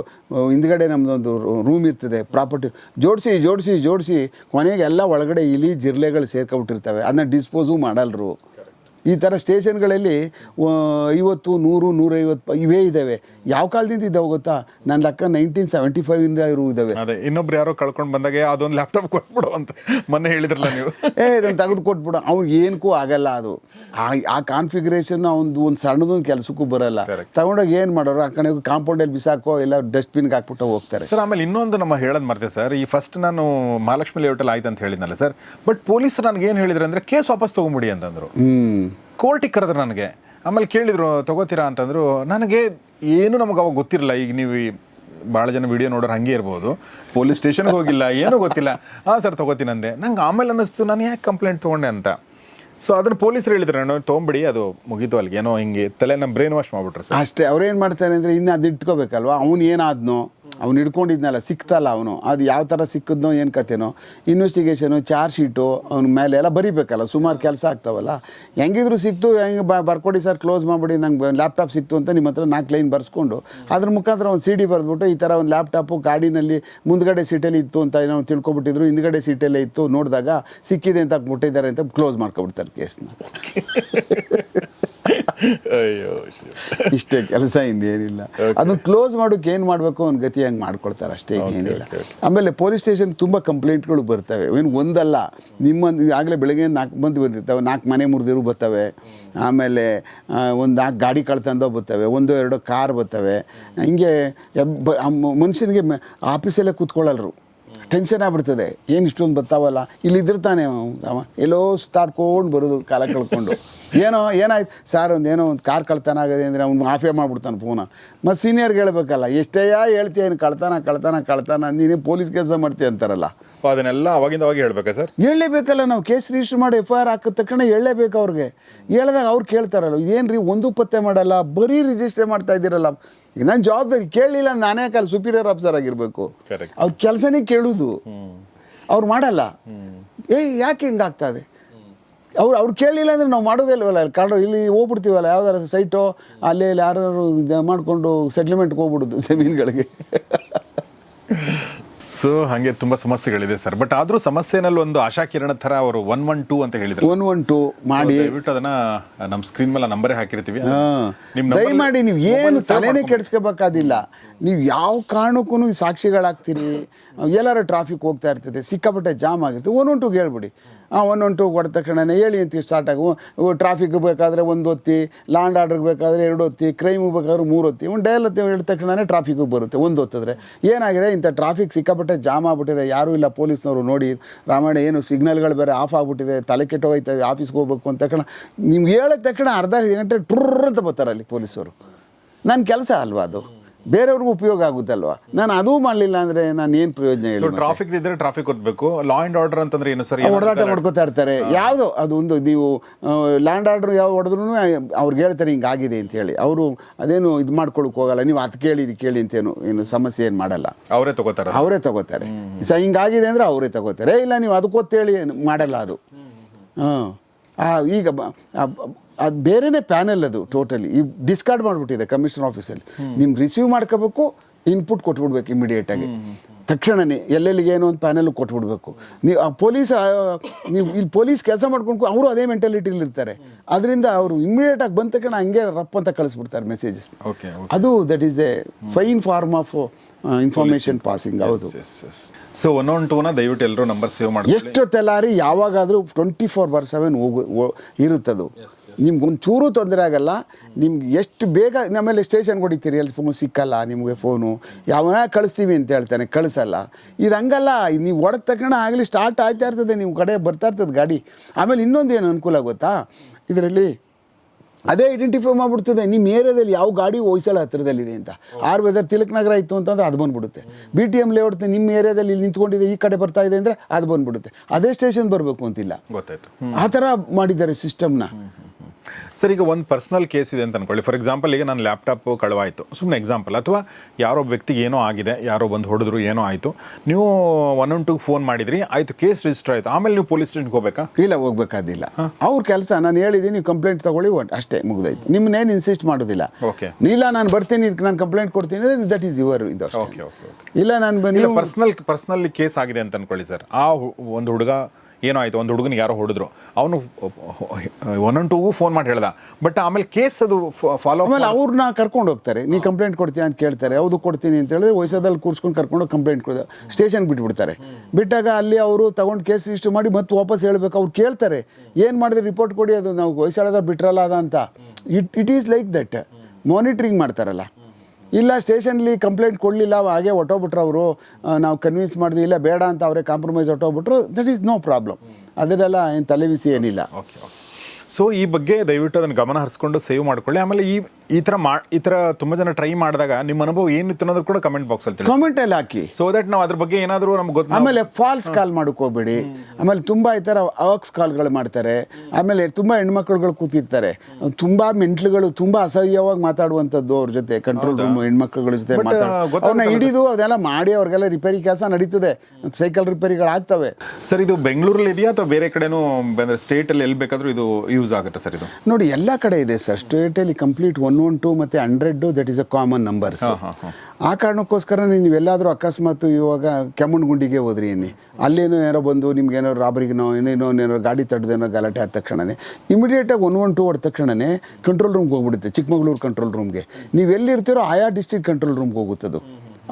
ಹಿಂದ್ಗಡೆ ನಮ್ಮದೊಂದು ರೂಮ್ ಇರ್ತದೆ ಪ್ರಾಪರ್ಟಿ ಜೋಡಿಸಿ ಜೋಡಿಸಿ ಜೋಡಿಸಿ ಕೊನೆಗೆ ಎಲ್ಲ ಒಳಗಡೆ ಇಲಿ ಜಿರ್ಲೆಗಳು ಸೇರ್ಕೊಬಿಟ್ಟಿರ್ತವೆ ಅದನ್ನ ಡಿಸ್ಪೋಸು ಮಾಡಲ್ರು. ಈ ಥರ ಸ್ಟೇಷನ್ಗಳಲ್ಲಿ ಐವತ್ತು ನೂರು ನೂರೈವತ್ತು ಇವೇ ಇದ್ದಾವೆ ಯಾವ ಕಾಲದಿಂದ ಇದ್ದಾವೆ ಗೊತ್ತಾ? ನನ್ನ ಲೆಕ್ಕ ನೈನ್ಟೀನ್ ಸೆವೆಂಟಿ ಫೈವಿಂದ ಇರು ಇದ್ದಾವೆ ಅದೇ ಇನ್ನೊಬ್ರು ಯಾರೋ ಕಳ್ಕೊಂಡು ಬಂದಾಗ ಅದೊಂದು ಲ್ಯಾಪ್ಟಾಪ್ ಕೊಟ್ಬಿಡು ಅಂತ ಮೊನ್ನೆ ಹೇಳಿದ್ರಲ್ಲ ನೀವು. ಏ ಇದನ್ನು ತೆಗೆದು ಕೊಟ್ಬಿಡು. ಅವ್ನಿಗೆ ಏನಕ್ಕೂ ಆಗಲ್ಲ ಅದು. ಆ ಆ ಕಾನ್ಫಿಗರೇಷನ್ ಅವ್ನು ಒಂದು ಸಣ್ಣದೊಂದು ಕೆಲಸಕ್ಕೂ ಬರಲ್ಲ. ತಗೊಂಡಾಗ ಏನು ಮಾಡೋರು? ಆ ಕಡೆ ಕಾಂಪೌಂಡಲ್ಲಿ ಬಿಸಾಕೋ ಇಲ್ಲ ಡಸ್ಟ್ಬಿನ್ಗೆ ಹಾಕ್ಬಿಟ್ಟು ಹೋಗ್ತಾರೆ. ಸರ್ ಆಮೇಲೆ ಇನ್ನೊಂದು ನಮ್ಮ ಹೇಳೋದು ಮರ್ತೆ ಸರ್. ಈ ಫಸ್ಟ್ ನಾನು ಮಹಾಲಕ್ಷ್ಮಿ ಲೇಔಟಲ್ಲಿ ಆಯ್ತು ಅಂತ ಹೇಳಿದ್ನಲ್ಲ ಸರ್. ಬಟ್ ಪೊಲೀಸರು ನನಗೆ ಏನು ಹೇಳಿದ್ರು ಅಂದರೆ ಕೇಸ್ ವಾಪಸ್ ತೊಗೊಂಬಿಡಿ ಅಂತಂದರು. ಹ್ಞೂ ಕೋರ್ಟಿಗೆ ಕರೆದ್ರು ನನಗೆ. ಆಮೇಲೆ ಕೇಳಿದ್ರು, ತಗೋತೀರಾ? ಅಂತಂದ್ರು, ನನಗೆ ಏನು ನಮಗೆ ಅವಾಗ ಗೊತ್ತಿರಲ್ಲ. ಈಗ ನೀವು ಈ ಭಾಳ ಜನ ವಿಡಿಯೋ ನೋಡೋರು ಹಂಗೆ ಇರ್ಬೋದು. ಪೊಲೀಸ್ ಸ್ಟೇಷನ್ಗೆ ಹೋಗಿಲ್ಲ, ಏನೂ ಗೊತ್ತಿಲ್ಲ. ಹಾಂ ಸರ್, ತಗೋತೀನಿ ಅಂದೆ. ನಂಗೆ ಆಮೇಲೆ ಅನ್ನಿಸ್ತು, ನಾನು ಯಾಕೆ ಕಂಪ್ಲೇಂಟ್ ತೊಗೊಂಡೆ ಅಂತ? ಸೊ ಅದನ್ನು ಪೊಲೀಸರು ಹೇಳಿದ್ರು ನಾನು ತೊಗೊಂಬಿಡಿ, ಅದು ಮುಗೀತು ಅಲ್ಲಿಗೆ. ಏನೋ ಹಿಂಗೆ ತಲೆ ನಮ್ಮ ಬ್ರೈನ್ ವಾಶ್ ಮಾಡ್ಬಿಟ್ರು ಸರ್. ಅಷ್ಟೇ ಏನು ಮಾಡ್ತಾರೆ ಅಂದರೆ ಇನ್ನು ಅದು ಇಟ್ಕೋಬೇಕಲ್ವ? ಅವ್ನು ಏನಾದ್ನೋ ಅವ್ನು ಹಿಡ್ಕೊಂಡಿದ್ನಲ್ಲ, ಸಿಕ್ತಲ್ಲ ಅವನು. ಅದು ಯಾವ ಥರ ಸಿಕ್ಕಿದ್ನೋ, ಏನು ಕತೆನೋ ಇನ್ವೆಸ್ಟಿಗೇಷನು ಚಾರ್ಜ್ ಶೀಟು ಅವ್ನ ಮೇಲೆ ಎಲ್ಲ ಬರಿಬೇಕಲ್ಲ, ಸುಮಾರು ಕೆಲಸ ಆಗ್ತಾವಲ್ಲ. ಹೆಂಗಿದ್ರು ಸಿಕ್ತು, ಹೆಂಗೆ ಬ, ಬರ್ಕೊಡಿ ಸರ್ ಕ್ಲೋಸ್ ಮಾಡಿಬಿಡಿ, ನಂಗೆ ಲ್ಯಾಪ್ಟಾಪ್ ಸಿಕ್ತು ಅಂತ ನಿಮ್ಮ ಹತ್ರ ನಾಲ್ಕು ಲೈನ್ ಬರ್ಸ್ಕೊಂಡು, ಅದ್ರ ಮುಖಾಂತರ ಒಂದು ಸಿ ಡಿ ಬರೆದ್ಬಿಟ್ಟು ಈ ಥರ ಒಂದು ಲ್ಯಾಪ್ಟಾಪು ಗಾಡಿನಲ್ಲಿ ಮುಂದ್ಗಡೆ ಸೀಟಲ್ಲಿ ಇತ್ತು ಅಂತ ಏನೋ ತಿಳ್ಕೊಬಿಟ್ಟಿದ್ರು, ಹಿಂದ್ಗಡೆ ಸೀಟಲ್ಲೇ ಇತ್ತು ನೋಡಿದಾಗ ಸಿಕ್ಕಿದೆ ಅಂತ ಮುಟ್ಟಿದ್ದಾರೆ ಅಂತ ಕ್ಲೋಸ್ ಮಾಡ್ಕೊಬಿಡ್ತಾರೆ ಕೇಸ್ನ ಅಯ್ಯೋ ಇಷ್ಟೇ ಕೆಲಸ ಇನ್ನೇನಿಲ್ಲ ಅದು ಕ್ಲೋಸ್ ಮಾಡೋಕೆ ಏನು ಮಾಡಬೇಕು ಅವ್ನ ಗತಿ ಹಂಗೆ ಮಾಡ್ಕೊಳ್ತಾರೆ ಅಷ್ಟೇ ಏನಿಲ್ಲ. ಆಮೇಲೆ ಪೊಲೀಸ್ ಸ್ಟೇಷನ್ ತುಂಬ ಕಂಪ್ಲೇಂಟ್ಗಳು ಬರ್ತವೆ. ಏನು ಒಂದಲ್ಲ ನಿಮ್ಮ ಆಗಲೇ ಬೆಳಗ್ಗೆ ನಾಲ್ಕು ಮಂದಿ ಬಂದಿರ್ತವೆ ನಾಲ್ಕು ಮನೆ ಮುರಿದಿರು ಬರ್ತವೆ. ಆಮೇಲೆ ಒಂದು ನಾಲ್ಕು ಗಾಡಿ ಕಳ್ತಂದೋ ಬರ್ತವೆ ಒಂದು ಎರಡು ಕಾರ್ ಬರ್ತವೆ. ಹಿಂಗೆ ಮನುಷ್ಯನಿಗೆ ಆಫೀಸಲ್ಲೇ ಕೂತ್ಕೊಳ್ಳಲ್ರು. ಟೆನ್ಷನ್ ಆಗ್ಬಿಡ್ತದೆ. ಏನು ಇಷ್ಟೊಂದು ಬರ್ತಾವಲ್ಲ ಇಲ್ಲಿ ಇದ್ದಿರ್ತಾನೆ ಅವ ಎಲ್ಲೋ ಸುತ್ತಾಡ್ಕೊಂಡು ಬರೋದು ಕಾಲ ಕಳ್ಕೊಂಡು. ಏನೋ, ಏನಾಯ್ತು? ಸರ್ ಒಂದು ಏನೋ ಒಂದು ಕಾರ್ ಕಳ್ತನ ಆಗಿದೆ ಅಂದರೆ ಅವ್ನು ಆಫೇ ಮಾಡಿಬಿಡ್ತಾನೆ ಫೋನ ಮತ್ತು ಸೀನಿಯರ್ಗೆ ಹೇಳ್ಬೇಕಲ್ಲ ಎಷ್ಟೇ ಹೇಳ್ತೀಯ, ಏನು ಕಳ್ತಾನ ಕಳ್ತಾನ ಕಳ್ತಾನ, ನೀನು ಪೊಲೀಸ್ ಕೆಲಸ ಮಾಡ್ತೀಯ ಅಂತಾರಲ್ಲ. ಓ, ಅದನ್ನೆಲ್ಲ ಅವಾಗಿಂದ ಅವಾಗ ಹೇಳ್ಬೇಕಾ ಸರ್? ಹೇಳಲೇಬೇಕಲ್ಲ ನಾವು. ಕೇಸ್ ರಿಜಿಸ್ಟರ್ ಮಾಡಿ ಎಫ್ ಐ ಆರ್ ಹಾಕಿದ ತಕ್ಷಣ ಹೇಳಲೇಬೇಕು ಅವ್ರಿಗೆ. ಹೇಳಿದಾಗ ಅವ್ರು ಕೇಳ್ತಾರಲ್ಲ ಇದೇನು ರೀ ಒಂದು ಪತ್ತೆ ಮಾಡಲ್ಲ ಬರೀ ರಿಜಿಸ್ಟರ್ ಮಾಡ್ತಾ ಇದ್ದೀರಲ್ಲ. ನನ್ನ ಜವಾಬ್ದಾರಿ ಕೇಳಲಿಲ್ಲ ನಾನೇ ಕಾಲ ಸುಪೀರಿಯರ್ ಆಫೀಸರ್ ಆಗಿರಬೇಕು. ಅವ್ರ ಕೆಲಸನೇ ಕೇಳುದು. ಅವ್ರು ಮಾಡಲ್ಲ. ಏಯ್ ಯಾಕೆ ಹಿಂಗಾಗ್ತಾ ಇದೆ? ಅವ್ರು ಅವ್ರು ಕೇಳಲಿಲ್ಲ ಅಂದರೆ ನಾವು ಮಾಡೋದೇ ಇಲ್ವಲ್ಲ? ಅಲ್ಲಿ ಕಾರಣ ಇಲ್ಲಿ ಹೋಗ್ಬಿಡ್ತೀವಲ್ಲ ಯಾವ್ದಾರ ಸೈಟೋ ಅಲ್ಲೇ ಇಲ್ಲಿ ಯಾರು ಇದು ಮಾಡಿಕೊಂಡು ಸೆಟ್ಲ್ಮೆಂಟ್ಗೆ ಹೋಗ್ಬಿಡುದು ಜಮೀನುಗಳಿಗೆ. ಸೊ ಹಾಗೆ ತುಂಬಾ ಸಮಸ್ಯೆಗಳಿದೆ ಸರ್. ಬಟ್ ಆದ್ರೂ ಸಮಸ್ಯೆನಲ್ಲಿ ಒಂದು ಆಶಾ ಕಿರಣ ತರ ಅವರು ಒನ್ ಒನ್ ಟೂ ಅಂತ ಹೇಳಿದ್ರು. ಒನ್ ಒನ್ ಟು ಮಾಡಿ. ದಯವಿಟ್ಟು ಅದನ್ನ ನಮ್ಮ ಸ್ಕ್ರೀನ್ ಮೇಲೆ ನಂಬರ್ ಹಾಕಿರ್ತೀವಿ. ಹಾ. ನಿಮ್ ದಯ ಮಾಡಿ ನೀವು ಏನು ತಲೆನೇ ಕೆಡಿಸ್ಕೋಬೇಕಾದಿಲ್ಲ. ನೀವು ಯಾವ ಕಾರಣಕ್ಕೂ ಸಾಕ್ಷಿಗಳಾಗ್ತೀರಿ. ಎಲ್ಲರೂ ಟ್ರಾಫಿಕ್ ಹೋಗ್ತಾ ಇರ್ತದೆ ಸಿಕ್ಕಾಪಟ್ಟೆ ಜಾಮ್ ಆಗಿರ್ತದೆ. ಒನ್ ಒನ್ ಟು ಹೇಳ್ಬಿಡಿ ಒನ್ ಒನ್ ಟು ಹೊಡೆದ ತಕ್ಷಣನೇ ಹೇಳಿ ಅಂತೀವಿ ಸ್ಟಾರ್ಟ್ ಆಗು. ಟ್ರಾಫಿಕ್ ಬೇಕಾದರೆ ಒಂದು ಹೊತ್ತಿ ಲ್ಯಾಂಡ್ ಆರ್ಡ್ರಿಗೆ ಬೇಕಾದರೆ ಎರಡು ಹೊತ್ತಿ ಕ್ರೈಮ್ ಬೇಕಾದ್ರೆ ಮೂರು ಹೊತ್ತಿ. ಒಂದು ಡೈಲ್ ಹೊತ್ತಿ ಹೇಳಿದ ತಕ್ಷಣನೇ ಟ್ರಾಫಿಕ್ಗೆ ಬರುತ್ತೆ ಒಂದು ಹೊತ್ತಿದ್ರೆ. ಏನಾಗಿದೆ? ಇಂಥ ಟ್ರಾಫಿಕ್ ಸಿಕ್ಕಾಪಟ್ಟೆ ಜಾಮ್ ಆಗ್ಬಿಟ್ಟಿದೆ. ಯಾರೂ ಇಲ್ಲ ಪೊಲೀಸ್ನವರು ನೋಡಿ. ರಾಮಾಯಣ, ಏನು ಸಿಗ್ನಲ್ಗಳು ಬೇರೆ ಆಫ್ ಆಗ್ಬಿಟ್ಟಿದೆ. ತಲೆ ಕೆಟ್ಟೋಗೈತೆ ಆಫೀಸ್ಗೆ ಹೋಗ್ಬೇಕು ಅಂತ ತಕ್ಷಣ ನಿಮ್ಗೆ ಹೇಳಿದ ತಕ್ಷಣ ಅರ್ಧ ಗಂಟೆ ಟ್ರುರ್ ಅಂತ ಬರ್ತಾರೆ ಅಲ್ಲಿ ಪೊಲೀಸರು ನನ್ನ ಕೆಲಸ ಅಲ್ವಾ ಅದು? ಬೇರೆಯವ್ರಿಗೂ ಉಪಯೋಗ ಆಗುತ್ತಲ್ವ? ನಾನು ಅದೂ ಮಾಡಲಿಲ್ಲ ಅಂದರೆ ನಾನು ಏನು ಪ್ರಯೋಜನ ಹೇಳಿ ಟ್ರಾಫಿಕ್ ಇದ್ರೆ ಟ್ರಾಫಿಕ್ ಓದಬೇಕು ಲಾ ಆ್ಯಂಡ್ ಆರ್ಡರ್ ಅಂತಂದ್ರೆ ಏನು ಸರ್? ಹೊಡೆದಾಟ ಮಾಡ್ಕೋತಾ ಇರ್ತಾರೆ. ಯಾವುದೋ ಅದು ಒಂದು ನೀವು ಲ್ಯಾಂಡ್ ಆರ್ಡರ್ ಯಾವ ಹೊಡೆದ್ರು ಅವ್ರಿಗೆ ಹೇಳ್ತಾರೆ ಹಿಂಗೆ ಆಗಿದೆ ಅಂತ ಹೇಳಿ. ಅವರು ಅದೇನು ಇದು ಮಾಡ್ಕೊಳಕ್ ಹೋಗಲ್ಲ. ನೀವು ಅದು ಕೇಳಿ ಇದು ಕೇಳಿ ಅಂತೇನು ಏನು ಸಮಸ್ಯೆ ಏನು ಮಾಡಲ್ಲ. ಅವರೇ ತಗೋತಾರೆ. ಅವರೇ ತಗೋತಾರೆ. ಸ ಹಿಂಗಾಗಿದೆ ಅಂದರೆ ಅವರೇ ತಗೋತಾರೆ. ಇಲ್ಲ ನೀವು ಅದಕ್ಕೊತ್ತೇಳಿ ಮಾಡಲ್ಲ ಅದು. ಹಾಂ. ಈಗ ಅದು ಬೇರೆನೇ ಪ್ಯಾನೆಲ್ ಅದು ಟೋಟಲಿ ಈ ಡಿಸ್ಕಾರ್ಡ್ ಮಾಡಿಬಿಟ್ಟಿದೆ ಕಮಿಷನ್ ಆಫೀಸಲ್ಲಿ ನಿಮ್ಮ ರಿಸೀವ್ ಮಾಡ್ಕೋಬೇಕು ಇನ್ಪುಟ್ ಕೊಟ್ಬಿಡ್ಬೇಕು ಇಮಿಡಿಯೇಟಾಗಿ ತಕ್ಷಣನೇ ಎಲ್ಲೆಲ್ಲಿಗೆ ಏನೋ ಒಂದು ಪ್ಯಾನೆಲ್ ಕೊಟ್ಬಿಡ್ಬೇಕು. ನೀವು ಆ ಪೊಲೀಸ್ ನೀವು ಇಲ್ಲಿ ಪೊಲೀಸ್ ಕೆಲಸ ಮಾಡ್ಕೊಂಡು ಅವರು ಅದೇ ಮೆಂಟಾಲಿಟಿಲಿ ಇರ್ತಾರೆ. ಅದರಿಂದ ಅವರು ಇಮಿಡಿಯೇಟಾಗಿ ಬಂದ ತಕ್ಷಣ ಹಂಗೆ ರಪ್ ಅಂತ ಕಳಿಸ್ಬಿಡ್ತಾರೆ ಮೆಸೇಜಸ್ ಓಕೆ ಅದು that is a fine form of information passing ಹೌದು. ಸೊ ಒನ್ ಒನ್ ಟೂನ ದಯವಿಟ್ಟು ಎಲ್ಲರೂ ನಂಬರ್ ಸೇವ್ ಮಾಡಿ ಎಷ್ಟು ತೆಲಾರಿ ಯಾವಾಗಾದರೂ ಟ್ವೆಂಟಿ ಫೋರ್ ಬರ್ ಸೆವೆನ್ ಹೋಗು ಇರುತ್ತದು. ನಿಮ್ಗೆ ಒಂದು ಚೂರು ತೊಂದರೆ ಆಗಲ್ಲ. ನಿಮ್ಗೆ ಎಷ್ಟು ಬೇಗ ನಮ್ಮಲ್ಲಿ ಸ್ಟೇಷನ್ ಕೊಡಿತೀರಿ ಎಲ್ಲಿ ಫೋನ್ ಸಿಕ್ಕಲ್ಲ ನಿಮಗೆ ಫೋನು ಯಾವನ ಕಳಿಸ್ತೀವಿ ಅಂತ ಹೇಳ್ತಾನೆ ಕಳಿಸಲ್ಲ. ಇದು ಹಂಗಲ್ಲ ನೀವು ಹೊಡೆದ ತಕ್ಷಣ ಆಗಲಿ ಸ್ಟಾರ್ಟ್ ಆಯ್ತಾ ಇರ್ತದೆ ನಿಮ್ಮ ಕಡೆ ಬರ್ತಾ ಇರ್ತದೆ ಗಾಡಿ. ಆಮೇಲೆ ಇನ್ನೊಂದು ಏನು ಅನುಕೂಲ ಗೊತ್ತಾ? ಇದರಲ್ಲಿ ಅದೇ ಐಡೆಂಟಿಫೈ ಮಾಡಿಬಿಡ್ತದೆ. ನಿಮ್ಮ ಏರಿಯಾದಲ್ಲಿ ಯಾವ ಗಾಡಿ ಹೊಯ್ಸಳ ಹತ್ತಿರದಲ್ಲಿದೆ ಅಂತ. ಆರ್ ವೆದರ್ ತಿಲಕ್ ನಗರ ಇತ್ತು ಅಂತಂದ್ರೆ ಅದು ಬಂದ್ಬಿಡುತ್ತೆ. ಬಿ ಟಿ ಎಂ ಲೇಔಟ್ ನಿಮ್ಮ ಏರಿಯಾದಲ್ಲಿ ಇಲ್ಲಿ ನಿಂತ್ಕೊಂಡಿದೆ ಈ ಕಡೆ ಬರ್ತಾ ಇದೆ ಅಂದರೆ ಅದು ಬಂದ್ಬಿಡುತ್ತೆ. ಅದೇ ಸ್ಟೇಷನ್ ಬರಬೇಕು ಅಂತಿಲ್ಲ. ಗೊತ್ತಾಯ್ತು. ಆ ಥರ ಮಾಡಿದ್ದಾರೆ ಸಿಸ್ಟಮ್ನ ಸರ್ ಈಗ ಒಂದು ಪರ್ಸ್ನಲ್ ಕೇಸ್ ಇದೆ ಅಂತ ಅನ್ಕೊಳ್ಳಿ. ಫಾರ್ ಎಕ್ಸಾಂಪಲ್ ಈಗ ನನ್ನ ಲ್ಯಾಪ್ಟಾಪ್ ಕಳವಾಯಿತು. ಸುಮ್ಮನೆ ಎಕ್ಸಾಂಪಲ್ ಅಥವಾ ಯಾರೋ ವ್ಯಕ್ತಿಗೆ ಏನೋ ಆಗಿದೆ ಯಾರೋ ಬಂದು ಹೊಡೆದ್ರು ಏನೋ ಆಯಿತು. ನೀವು ಒನ್ ಒನ್ ಟೂಗೆ ಫೋನ್ ಮಾಡಿದ್ರಿ ಆಯಿತು ಕೇಸ್ ರಿಜಿಸ್ಟರ್ ಆಯಿತು. ಆಮೇಲೆ ನೀವು ಪೊಲೀಸ್ ಸ್ಟೇಷನ್ಗೆ ಹೋಗ್ಬೇಕಾ? ಇಲ್ಲ ಹೋಗ್ಬೇಕಾದಿಲ್ಲ. ಅವ್ರ ಕೆಲಸ ನಾನು ಹೇಳಿದ್ದೀನಿ ನೀವು ಕಂಪ್ಲೇಂಟ್ ತಗೊಳ್ಳಿ ಒಟ್ ಅಷ್ಟೇ ಮುಗಿದಾಯ್ತು. ನಿಮ್ಮನ್ನೇನು ಇನ್ಸಿಸ್ಟ್ ಮಾಡೋದಿಲ್ಲ. ಓಕೆ ಇಲ್ಲ ನಾನು ಬರ್ತೀನಿ ಇದಕ್ಕೆ ನಾನು ಕಂಪ್ಲೇಂಟ್ ಕೊಡ್ತೀನಿ ದಟ್ ಈಸ್ ಯುವರ್ ಇದು ಇಲ್ಲ ನಾನು ಬಂದು ಪರ್ಸ್ನಲ್ ಪರ್ಸನಲ್ ಪರ್ಸನಲ್ಲಿ ಕೇಸ್ ಆಗಿದೆ ಅಂತ ಅನ್ಕೊಳ್ಳಿ ಸರ್. ಆ ಒಂದು ಹುಡುಗ ಏನೋ ಆಯಿತು ಒಂದು ಹುಡುಗನಿಗೆ ಯಾರೋ ಹೊಡೆದ್ರು. ಅವನು ಒನ್ ಒನ್ ಟೂಗೂ ಫೋನ್ ಮಾಡಿ ಹೇಳ್ದ. ಬಟ್ ಆಮೇಲೆ ಕೇಸ್ ಅದು ಫಾಲೋ ಆಮೇಲೆ ಅವ್ರನ್ನ ಕರ್ಕೊಂಡು ಹೋಗ್ತಾರೆ. ನೀ ಕಂಪ್ಲೇಂಟ್ ಕೊಡ್ತೀಯ ಅಂತ ಕೇಳ್ತಾರೆ. ಹೌದು ಕೊಡ್ತೀನಿ ಅಂತ ಹೇಳಿದ್ರೆ ವಯಸ್ಸದಲ್ಲಿ ಕೂರ್ಸ್ಕೊಂಡು ಕರ್ಕೊಂಡು ಕಂಪ್ಲೇಂಟ್ ಕೊಡ ಸ್ಟೇಷನ್ಗೆ ಬಿಟ್ಬಿಡ್ತಾರೆ. ಬಿಟ್ಟಾಗ ಅಲ್ಲಿ ಅವರು ತಗೊಂಡು ಕೇಸ್ ರಿಜಿಸ್ಟರ್ ಮಾಡಿ ಮತ್ತೆ ವಾಪಸ್ ಹೇಳ್ಬೇಕು. ಅವ್ರು ಕೇಳ್ತಾರೆ. ಏನು ಮಾಡಿದ್ರೆ? ರಿಪೋರ್ಟ್ ಕೊಡಿ. ಅದು ನಾವು ವಯಸ್ಸಾಳದ ಬಿಟ್ರಲ್ಲ ಅದ ಅಂತ it it is like that monitoring ಮಾಡ್ತಾರಲ್ಲ. ಇಲ್ಲ, ಸ್ಟೇಷನ್ಲಿ ಕಂಪ್ಲೇಂಟ್ ಕೊಡಲಿಲ್ಲ ಹಾಗೆ ಹೊಟ್ಟೋಗ್ಬಿಟ್ರು ಅವರು. ನಾವು ಕನ್ವಿನ್ಸ್ ಮಾಡಿದ್ವಿ, ಇಲ್ಲ, ಬೇಡ ಅಂತ ಅವರೇ ಕಾಂಪ್ರಮೈಸ್ ಹೊಟ್ಟೋಗ್ಬಿಟ್ರು ದಟ್ ಈಸ್ ನೋ ಪ್ರಾಬ್ಲಮ್ ಅದನ್ನೆಲ್ಲ ಏನು ತಲೆಬಿಸಿ ಏನಿಲ್ಲ. ಓಕೆ ಓಕೆ ಸೊ ಈ ಬಗ್ಗೆ ದಯವಿಟ್ಟು ಅದನ್ನು ಗಮನ ಹರಿಸ್ಕೊಂಡು ಸೇವ್ ಮಾಡ್ಕೊಳ್ಳಿ. ಆಮೇಲೆ ಈ ಈ ತರ ಮಾ ಈ ಥರ ತುಂಬ ಜನ ಟ್ರೈ ಮಾಡಿದಾಗ ನಿಮ್ಮ ಅನುಭವ ಏನಿತ್ತು ಅನ್ನೋದು ಕೂಡ ಕಮೆಂಟ್ ಬಾಕ್ಸ್ ಅಲ್ಲಿ ಕಾಮೆಂಟ್ ಅಲ್ಲಿ ಹಾಕಿ. ಸೊ ದಟ್ ನಾವು ಅದ್ರ ಬಗ್ಗೆ ಏನಾದರೂ ನಮ್ಗೆ ಗೊತ್ತು ಆಮೇಲೆ ಫಾಲ್ಸ್ ಕಾಲ್ ಮಾಡ್ಕೋಬೇಡಿ ಹೋಗ್ಬೇಡಿ. ಆಮೇಲೆ ತುಂಬಾ ಈ ತರ ಅವಕ್ಸ್ ಕಾಲ್ಗಳು ಮಾಡ್ತಾರೆ. ಆಮೇಲೆ ತುಂಬಾ ಹೆಣ್ಮಕ್ಳುಗಳು ಕೂತಿರ್ತಾರೆ. ತುಂಬಾ ಮೆಂಟ್ಲುಗಳು ತುಂಬಾ ಅಸಹ್ಯವಾಗಿ ಮಾತಾಡುವಂಥದ್ದು ಅವ್ರ ಜೊತೆ ಕಂಟ್ರೋಲ್ ರೂಮ್ ಹೆಣ್ಮಕ್ಳುಗಳ ಜೊತೆ ಮಾತಾಡ ಅವ್ರನ್ನ ಹಿಡಿದು ಅದೆಲ್ಲ ಮಾಡಿ ಅವ್ರಿಗೆಲ್ಲ ರಿಪೇರಿ ಕೆಲಸ ನಡೀತದೆ. ಸೈಕಲ್ ರಿಪೇರಿಗಳು ಆಗ್ತವೆ. ಸರ್ ಇದು ಬೆಂಗಳೂರಲ್ಲಿ ಇದೆಯಾ ಅಥವಾ ಬೇರೆ ಕಡೆನೂ ಸ್ಟೇಟ್ ಸ್ಟೇಟಲ್ಲಿ ಎಲ್ಲಿ ಬೇಕಾದರೂ ಇದು ಯೂಸ್ ಆಗುತ್ತೆ ಸರ್ ಇದು? ನೋಡಿ ಎಲ್ಲ ಕಡೆ ಇದೆ sir ಸ್ಟೇಟಲ್ಲಿ complete one one one two ಮತ್ತು hundred that is a common numbers ಆ ಕಾರಣಕ್ಕೋಸ್ಕರ ನೀವೆಲ್ಲಾದರೂ ಅಕಸ್ಮಾತ್ ಇವಾಗ ಕೆಮ್ಮಣ್ಣಗುಂಡಿಗೆ ಹೋದ್ರಿ ಏನಿ ಅಲ್ಲೇನೋ ಏನೋ ಬಂದು ನಿಮ್ಗೆ ಏನೋ ರಾಬರಿಗೇನೋ ಏನೇನೋ ಏನೋ ಗಾಡಿ ತಡ್ದೇನೋ ಗಲಾಟೆ ಆದ ತಕ್ಷಣನೇ ಇಮಿಡಿಯೇಟಾಗಿ ಒನ್ ಒನ್ ಟು ಹೊಡೆದ ತಕ್ಷಣನೇ ಕಂಟ್ರೋಲ್ ರೂಮ್ಗೆ ಹೋಗ್ಬಿಡುತ್ತೆ ಚಿಕ್ಕಮಗಳೂರು ಕಂಟ್ರೋಲ್ ರೂಮ್ಗೆ ನೀವು ಎಲ್ಲಿರ್ತೀರೋ ಆಯಾ ಡಿಸ್ಟ್ರಿಕ್ಟ್ ಕಂಟ್ರೋಲ್ ರೂಮ್ಗೆ ಹೋಗುತ್ತದು.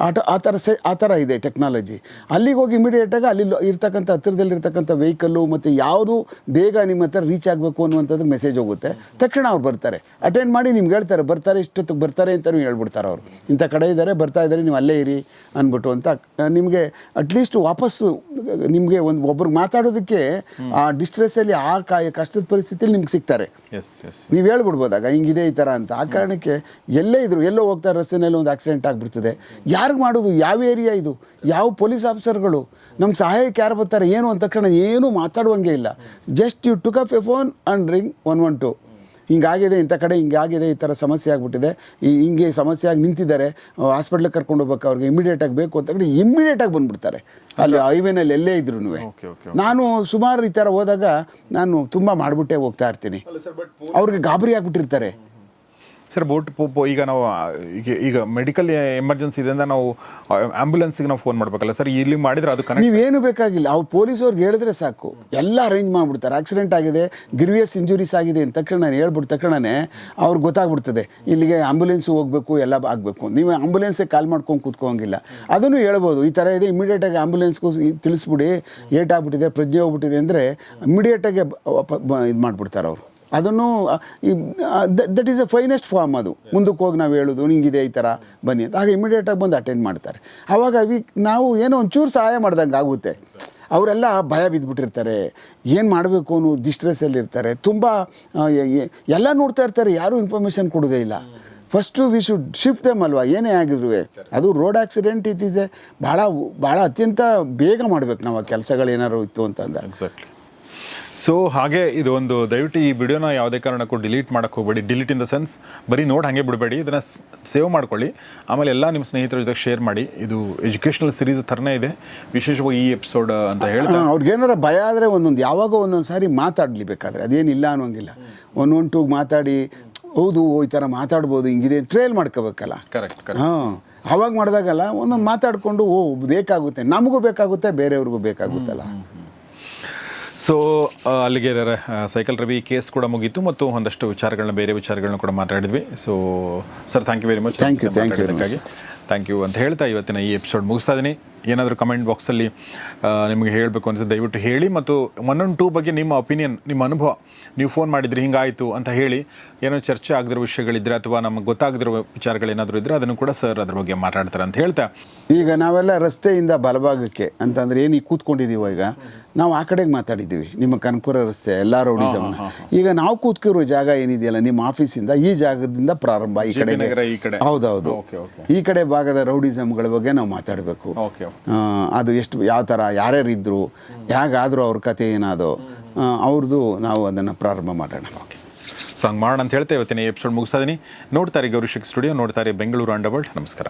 ಆಟ ಆ ಥರ ಸೆ ಆ ಥರ ಇದೆ ಟೆಕ್ನಾಲಜಿ. ಅಲ್ಲಿಗೆ ಹೋಗಿ ಇಮಿಡಿಯೇಟಾಗಿ ಅಲ್ಲಿ ಇರ್ತಕ್ಕಂಥ ಹತ್ತಿರದಲ್ಲಿರ್ತಕ್ಕಂಥ ವೆಹಿಕಲ್ಲು ಮತ್ತು ಯಾವುದು ಬೇಗ ನಿಮ್ಮ ಹತ್ರ ರೀಚ್ ಆಗಬೇಕು ಅನ್ನುವಂಥದ್ದು ಮೆಸೇಜ್ ಹೋಗುತ್ತೆ. ತಕ್ಷಣ ಅವ್ರು ಬರ್ತಾರೆ. ಅಟೆಂಡ್ ಮಾಡಿ ನಿಮ್ಗೆ ಹೇಳ್ತಾರೆ ಬರ್ತಾರೆ ಇಷ್ಟೊತ್ತಿಗೆ ಬರ್ತಾರೆ ಅಂತಲೂ ಹೇಳ್ಬಿಡ್ತಾರೆ ಅವರು. ಇಂಥ ಕಡೆ ಇದ್ದಾರೆ ಬರ್ತಾ ಇದ್ದಾರೆ ನೀವು ಅಲ್ಲೇ ಇರಿ ಅಂದ್ಬಿಟ್ಟು ಅಂತ ನಿಮಗೆ ಅಟ್ಲೀಸ್ಟ್ ವಾಪಸ್ಸು ನಿಮಗೆ ಒಂದು ಒಬ್ರಿಗೆ ಮಾತಾಡೋದಕ್ಕೆ ಆ ಡಿಸ್ಟ್ರೆಸ್ಸಲ್ಲಿ ಆ ಕಾಯ ಕಷ್ಟದ ಪರಿಸ್ಥಿತಿಯಲ್ಲಿ ನಿಮ್ಗೆ ಸಿಗ್ತಾರೆ. ನೀವು ಹೇಳ್ಬಿಡ್ಬೋದಾಗ ಹಿಂಗಿದೆ ಈ ಥರ ಅಂತ. ಆ ಕಾರಣಕ್ಕೆ ಎಲ್ಲೇ ಇದ್ರು ಎಲ್ಲೋ ಹೋಗ್ತಾರೆ ರಸ್ತೆಯಲ್ಲಿ ಒಂದು ಆಕ್ಸಿಡೆಂಟ್ ಆಗಿಬಿಡ್ತದೆ. ಯಾರಿಗೆ ಮಾಡೋದು? ಯಾವ ಏರಿಯಾ ಇದು? ಯಾವ ಪೊಲೀಸ್ ಆಫೀಸರ್ಗಳು? ನಮ್ಮ ಸಹಾಯಕ್ಕೆ ಯಾರು ಬರ್ತಾರೆ? ಏನು? ಅಂತ ತಕ್ಷಣ ಏನೂ ಮಾತಾಡುವಂಗೆ ಇಲ್ಲ. Just you took up a phone and ring one one two ಹಿಂಗಾಗಿದೆ ಇಂಥ ಕಡೆ ಹಿಂಗಾಗಿದೆ ಈ ಥರ ಸಮಸ್ಯೆ ಆಗಿಬಿಟ್ಟಿದೆ. ಈ ಹಿಂಗೆ ಸಮಸ್ಯೆ ಆಗಿ ನಿಂತಿದ್ದಾರೆ ಹಾಸ್ಪಿಟ್ಲಿಗೆ ಕರ್ಕೊಂಡು ಹೋಗ್ಬೇಕು ಅವ್ರಿಗೆ ಇಮಿಡಿಯೇಟಾಗಿ ಬೇಕು ಅಂತ ಕಡೆ ಇಮ್ಮಿಡಿಯೇಟಾಗಿ ಬಂದುಬಿಡ್ತಾರೆ. ಅಲ್ಲಿ ಹೈವೇನಲ್ಲಿ ಎಲ್ಲೇ ಇದ್ರು ನಾನು ಸುಮಾರು ಈ ಥರ ಹೋದಾಗ ನಾನು ತುಂಬ ಮಾಡಿಬಿಟ್ಟೆ ಹೋಗ್ತಾ ಇರ್ತೀನಿ. ಅವ್ರಿಗೆ ಗಾಬರಿ ಆಗ್ಬಿಟ್ಟಿರ್ತಾರೆ. ಸರ್, ಬೋಟ್ ಪೋಪೋ ಈಗ ನಾವು ಈಗ ಈಗ ಮೆಡಿಕಲ್ ಎಮರ್ಜೆನ್ಸಿ ಇದರಿಂದ ನಾವು ಆಂಬ್ಯುಲೆನ್ಸ್ಗೆ ನಾವು ಫೋನ್ ಮಾಡಬೇಕಲ್ಲ ಸರ್? ಇಲ್ಲಿ ಮಾಡಿದ್ರೆ ಅದು ಕನೆಕ್ಟ್ ನೀವೇನು ಬೇಕಾಗಿಲ್ಲ. ಅವ್ರು ಪೊಲೀಸವ್ರಿಗೆ ಹೇಳಿದ್ರೆ ಸಾಕು. ಎಲ್ಲ ಅರೇಂಜ್ ಮಾಡಿಬಿಡ್ತಾರೆ. ಆಕ್ಸಿಡೆಂಟ್ ಆಗಿದೆ ಗಿರ್ವಿಯಸ್ ಇಂಜುರೀಸ್ ಆಗಿದೆ ಅಂತ ತಕ್ಷಣ ಹೇಳ್ಬಿಟ್ಟ ತಕ್ಷಣನೇ ಅವ್ರಿಗೆ ಗೊತ್ತಾಗ್ಬಿಡ್ತದೆ. ಇಲ್ಲಿಗೆ ಆಂಬ್ಯುಲೆನ್ಸ್ ಹೋಗಬೇಕು, ಎಲ್ಲ ಆಗಬೇಕು. ನೀವು ಆಂಬುಲೆನ್ಸೇ ಕಾಲ್ ಮಾಡ್ಕೊಂಡು ಕೂತ್ಕೋಂಗಿಲ್ಲ ಅದನ್ನು ಹೇಳ್ಬೋದು. ಈ ಥರ ಇದೆ ಇಮಿಡಿಯೇಟಾಗಿ ಆಂಬುಲೆನ್ಸ್ಗೂ ತಿಳಿಸ್ಬಿಡಿ. ಏಟಾಗ್ಬಿಟ್ಟಿದೆ ಪ್ರಜ್ಞೆ ಹೋಗ್ಬಿಟ್ಟಿದೆ ಅಂದರೆ ಇಮಿಡಿಯೇಟಾಗಿ ಇದು ಮಾಡಿಬಿಡ್ತಾರೆ ಅವರು. ಅದನ್ನು that is a finest form ಅದು. ಮುಂದಕ್ಕೆ ಹೋಗಿ ನಾವು ಹೇಳೋದು ನಿಂಗಿದೆ ಈ ಥರ ಬನ್ನಿ ಅಂತ. ಆಗ ಇಮಿಡಿಯೇಟಾಗಿ ಬಂದು ಅಟೆಂಡ್ ಮಾಡ್ತಾರೆ. ಆವಾಗ ವಿ ನಾವು ಏನೋ ಒಂಚೂರು ಸಹಾಯ ಮಾಡ್ದಂಗೆ ಆಗುತ್ತೆ. ಅವರೆಲ್ಲ ಭಯ ಬಿದ್ದುಬಿಟ್ಟಿರ್ತಾರೆ ಏನು ಮಾಡಬೇಕು ಅನ್ನೋ ಡಿಸ್ಟ್ರೆಸ್ಸಲ್ಲಿರ್ತಾರೆ ತುಂಬ ಆ, ಎ- ಎ- ಎಲ್ಲ ನೋಡ್ತಾ ಇರ್ತಾರೆ ಯಾರೂ ಇನ್ಫಾರ್ಮೇಷನ್ ಕೊಡೋದೇ ಇಲ್ಲ. First we should shift them ಅಲ್ವಾ? ಏನೇ ಆಗಿದ್ರು. ಅದು road accident it is a ಭಾಳ ಭಾಳ ಅತ್ಯಂತ ಬೇಗ ಮಾಡ್ಬೇಕು ನಾವು ಆ ಕೆಲಸಗಳು ಏನಾದ್ರು ಇತ್ತು ಅಂತಂದ್ರೆ ಎಕ್ಸಾಕ್ಟ್ಲಿ ಸೊ ಹಾಗೆ ಇದು ಒಂದು ದಯವಿಟ್ಟು ಈ ವಿಡಿಯೋನ ಯಾವುದೇ ಕಾರಣಕ್ಕೂ ಡಿಲೀಟ್ ಮಾಡಕ್ಕೆ ಹೋಗಬೇಡಿ. ಡಿಲೀಟ್ ಇನ್ ದ ಸೆನ್ಸ್ ಬರೀ ನೋಡಿ ಹಾಗೆ ಬಿಡಬೇಡಿ. ಇದನ್ನು ಸೇವ್ ಮಾಡ್ಕೊಳ್ಳಿ. ಆಮೇಲೆ ಎಲ್ಲ ನಿಮ್ಮ ಸ್ನೇಹಿತರ ಜೊತೆ ಶೇರ್ ಮಾಡಿ. ಇದು ಎಜುಕೇಷನಲ್ ಸೀರೀಸ್ ಥರನೇ ಇದೆ. ವಿಶೇಷವಾಗಿ ಈ ಎಪಿಸೋಡ್ ಅಂತ ಹೇಳ್ತಾ ಅವ್ರಿಗೇನಾರ ಭಯ ಆದರೆ ಒಂದೊಂದು ಯಾವಾಗೋ ಒಂದೊಂದು ಸಾರಿ ಮಾತಾಡಲಿ ಬೇಕಾದರೆ. ಅದೇನಿಲ್ಲ ಅನ್ನೋಂಗಿಲ್ಲ. ಒಂದೊಂದು ಟೂ ಮಾತಾಡಿ ಹೌದು ಓ, ಈ ಥರ ಮಾತಾಡ್ಬೋದು ಹಿಂಗಿದೆ ಟ್ರೇಲ್ ಮಾಡ್ಕೋಬೇಕಲ್ಲ. ಕರೆಕ್ಟ್ ಕರೆಕ್ಟ್ ಹಾಂ ಅವಾಗ ಮಾಡಿದಾಗಲ್ಲ ಒಂದೊಂದು ಮಾತಾಡಿಕೊಂಡು ಓ ಬೇಕಾಗುತ್ತೆ. ನಮಗೂ ಬೇಕಾಗುತ್ತೆ ಬೇರೆಯವ್ರಿಗೂ ಬೇಕಾಗುತ್ತಲ್ಲ. ಸೊ ಅಲ್ಲಿಗೆ ಸೈಕಲ್ ರವಿ ಕೇಸ್ ಕೂಡ ಮುಗೀತು ಮತ್ತು ಒಂದಷ್ಟು ವಿಚಾರಗಳನ್ನ ಬೇರೆ ವಿಚಾರಗಳನ್ನ ಕೂಡ ಮಾತಾಡಿದ್ವಿ. So sir thank you very much thank you thank you ಅಂತ ಹೇಳ್ತಾ ಇವತ್ತಿನ ಈ ಎಪಿಸೋಡ್ ಮುಗಿಸ್ತಾ ಇದ್ದೀನಿ ಏನಾದರೂ ಕಮೆಂಟ್ ಬಾಕ್ಸಲ್ಲಿ ನಿಮಗೆ ಹೇಳಬೇಕು ಅನಿಸುತ್ತೆ ದಯವಿಟ್ಟು ಹೇಳಿ ಮತ್ತು ಒನ್ ಒನ್ ಟೂ ಬಗ್ಗೆ ನಿಮ್ಮ ಒಪಿನಿಯನ್ ನಿಮ್ಮ ಅನುಭವ ನೀವು ಫೋನ್ ಮಾಡಿದರೆ ಹಿಂಗಾಯಿತು ಅಂತ ಹೇಳಿ ಏನೋ ಚರ್ಚೆ ಆಗದಿರೋ ವಿಷಯಗಳಿದ್ರೆ ಅಥವಾ ನಮಗೆ ಗೊತ್ತಾಗದಿರೋ ವಿಚಾರಗಳೇನಾದರೂ ಇದ್ದರೆ ಅದನ್ನು ಕೂಡ ಸರ್ ಅದ್ರ ಬಗ್ಗೆ ಮಾತಾಡ್ತಾರೆ ಅಂತ ಹೇಳ್ತಾ. ಈಗ ನಾವೆಲ್ಲ ರಸ್ತೆಯಿಂದ ಬಲಭಾಗಕ್ಕೆ ಅಂತಂದ್ರೆ ಏನು ಈಗ ಕೂತ್ಕೊಂಡಿದ್ದೀವೋ ಈಗ ನಾವು ಆ ಕಡೆಗೆ ಮಾತಾಡಿದ್ದೀವಿ ನಿಮ್ಮ ಕನಕಪುರ ರಸ್ತೆ ಎಲ್ಲ ರೋಡಿಸಮ್ನ ಈಗ ನಾವು ಕೂತ್ಕಿರೋ ಜಾಗ ಏನಿದೆಯಲ್ಲ ನಿಮ್ಮ ಆಫೀಸಿಂದ ಈ ಜಾಗದಿಂದ ಪ್ರಾರಂಭ ಈ ಕಡೆ ನಗರ ಈ ಕಡೆ. ಹೌದೌದು. Okay okay. ಈ ಕಡೆ ಭಾಗದ ರೌಡಿಸಮ್ಗಳ ಬಗ್ಗೆ ನಾವು ಮಾತಾಡಬೇಕು. ಓಕೆ. ಅದು ಎಷ್ಟು ಯಾವ ಥರ ಯಾರ್ಯಾರು ಇದ್ದರು ಹೇಗಾದರೂ ಅವ್ರ ಕತೆ ಏನಾದೋ ಅವ್ರದ್ದು ನಾವು ಅದನ್ನು ಪ್ರಾರಂಭ ಮಾಡೋಣ. ಸೊ ಹಂಗೆ ಮಾಡೋಣ ಅಂತ ಹೇಳ್ತೇವೆ ಇವತ್ತಿನ ಎಪಿಸೋಡ್ ಮುಗಿಸ್ತಾ ಇದ್ದೀನಿ ನೋಡ್ತಾರೆ ಗೌರಿಶಿಕ್ ಸ್ಟುಡಿಯೋ ನೋಡ್ತಾರೆ ಬೆಂಗಳೂರು ಅಂಡರ್ವರ್ಲ್ಡ್ ನಮಸ್ಕಾರ.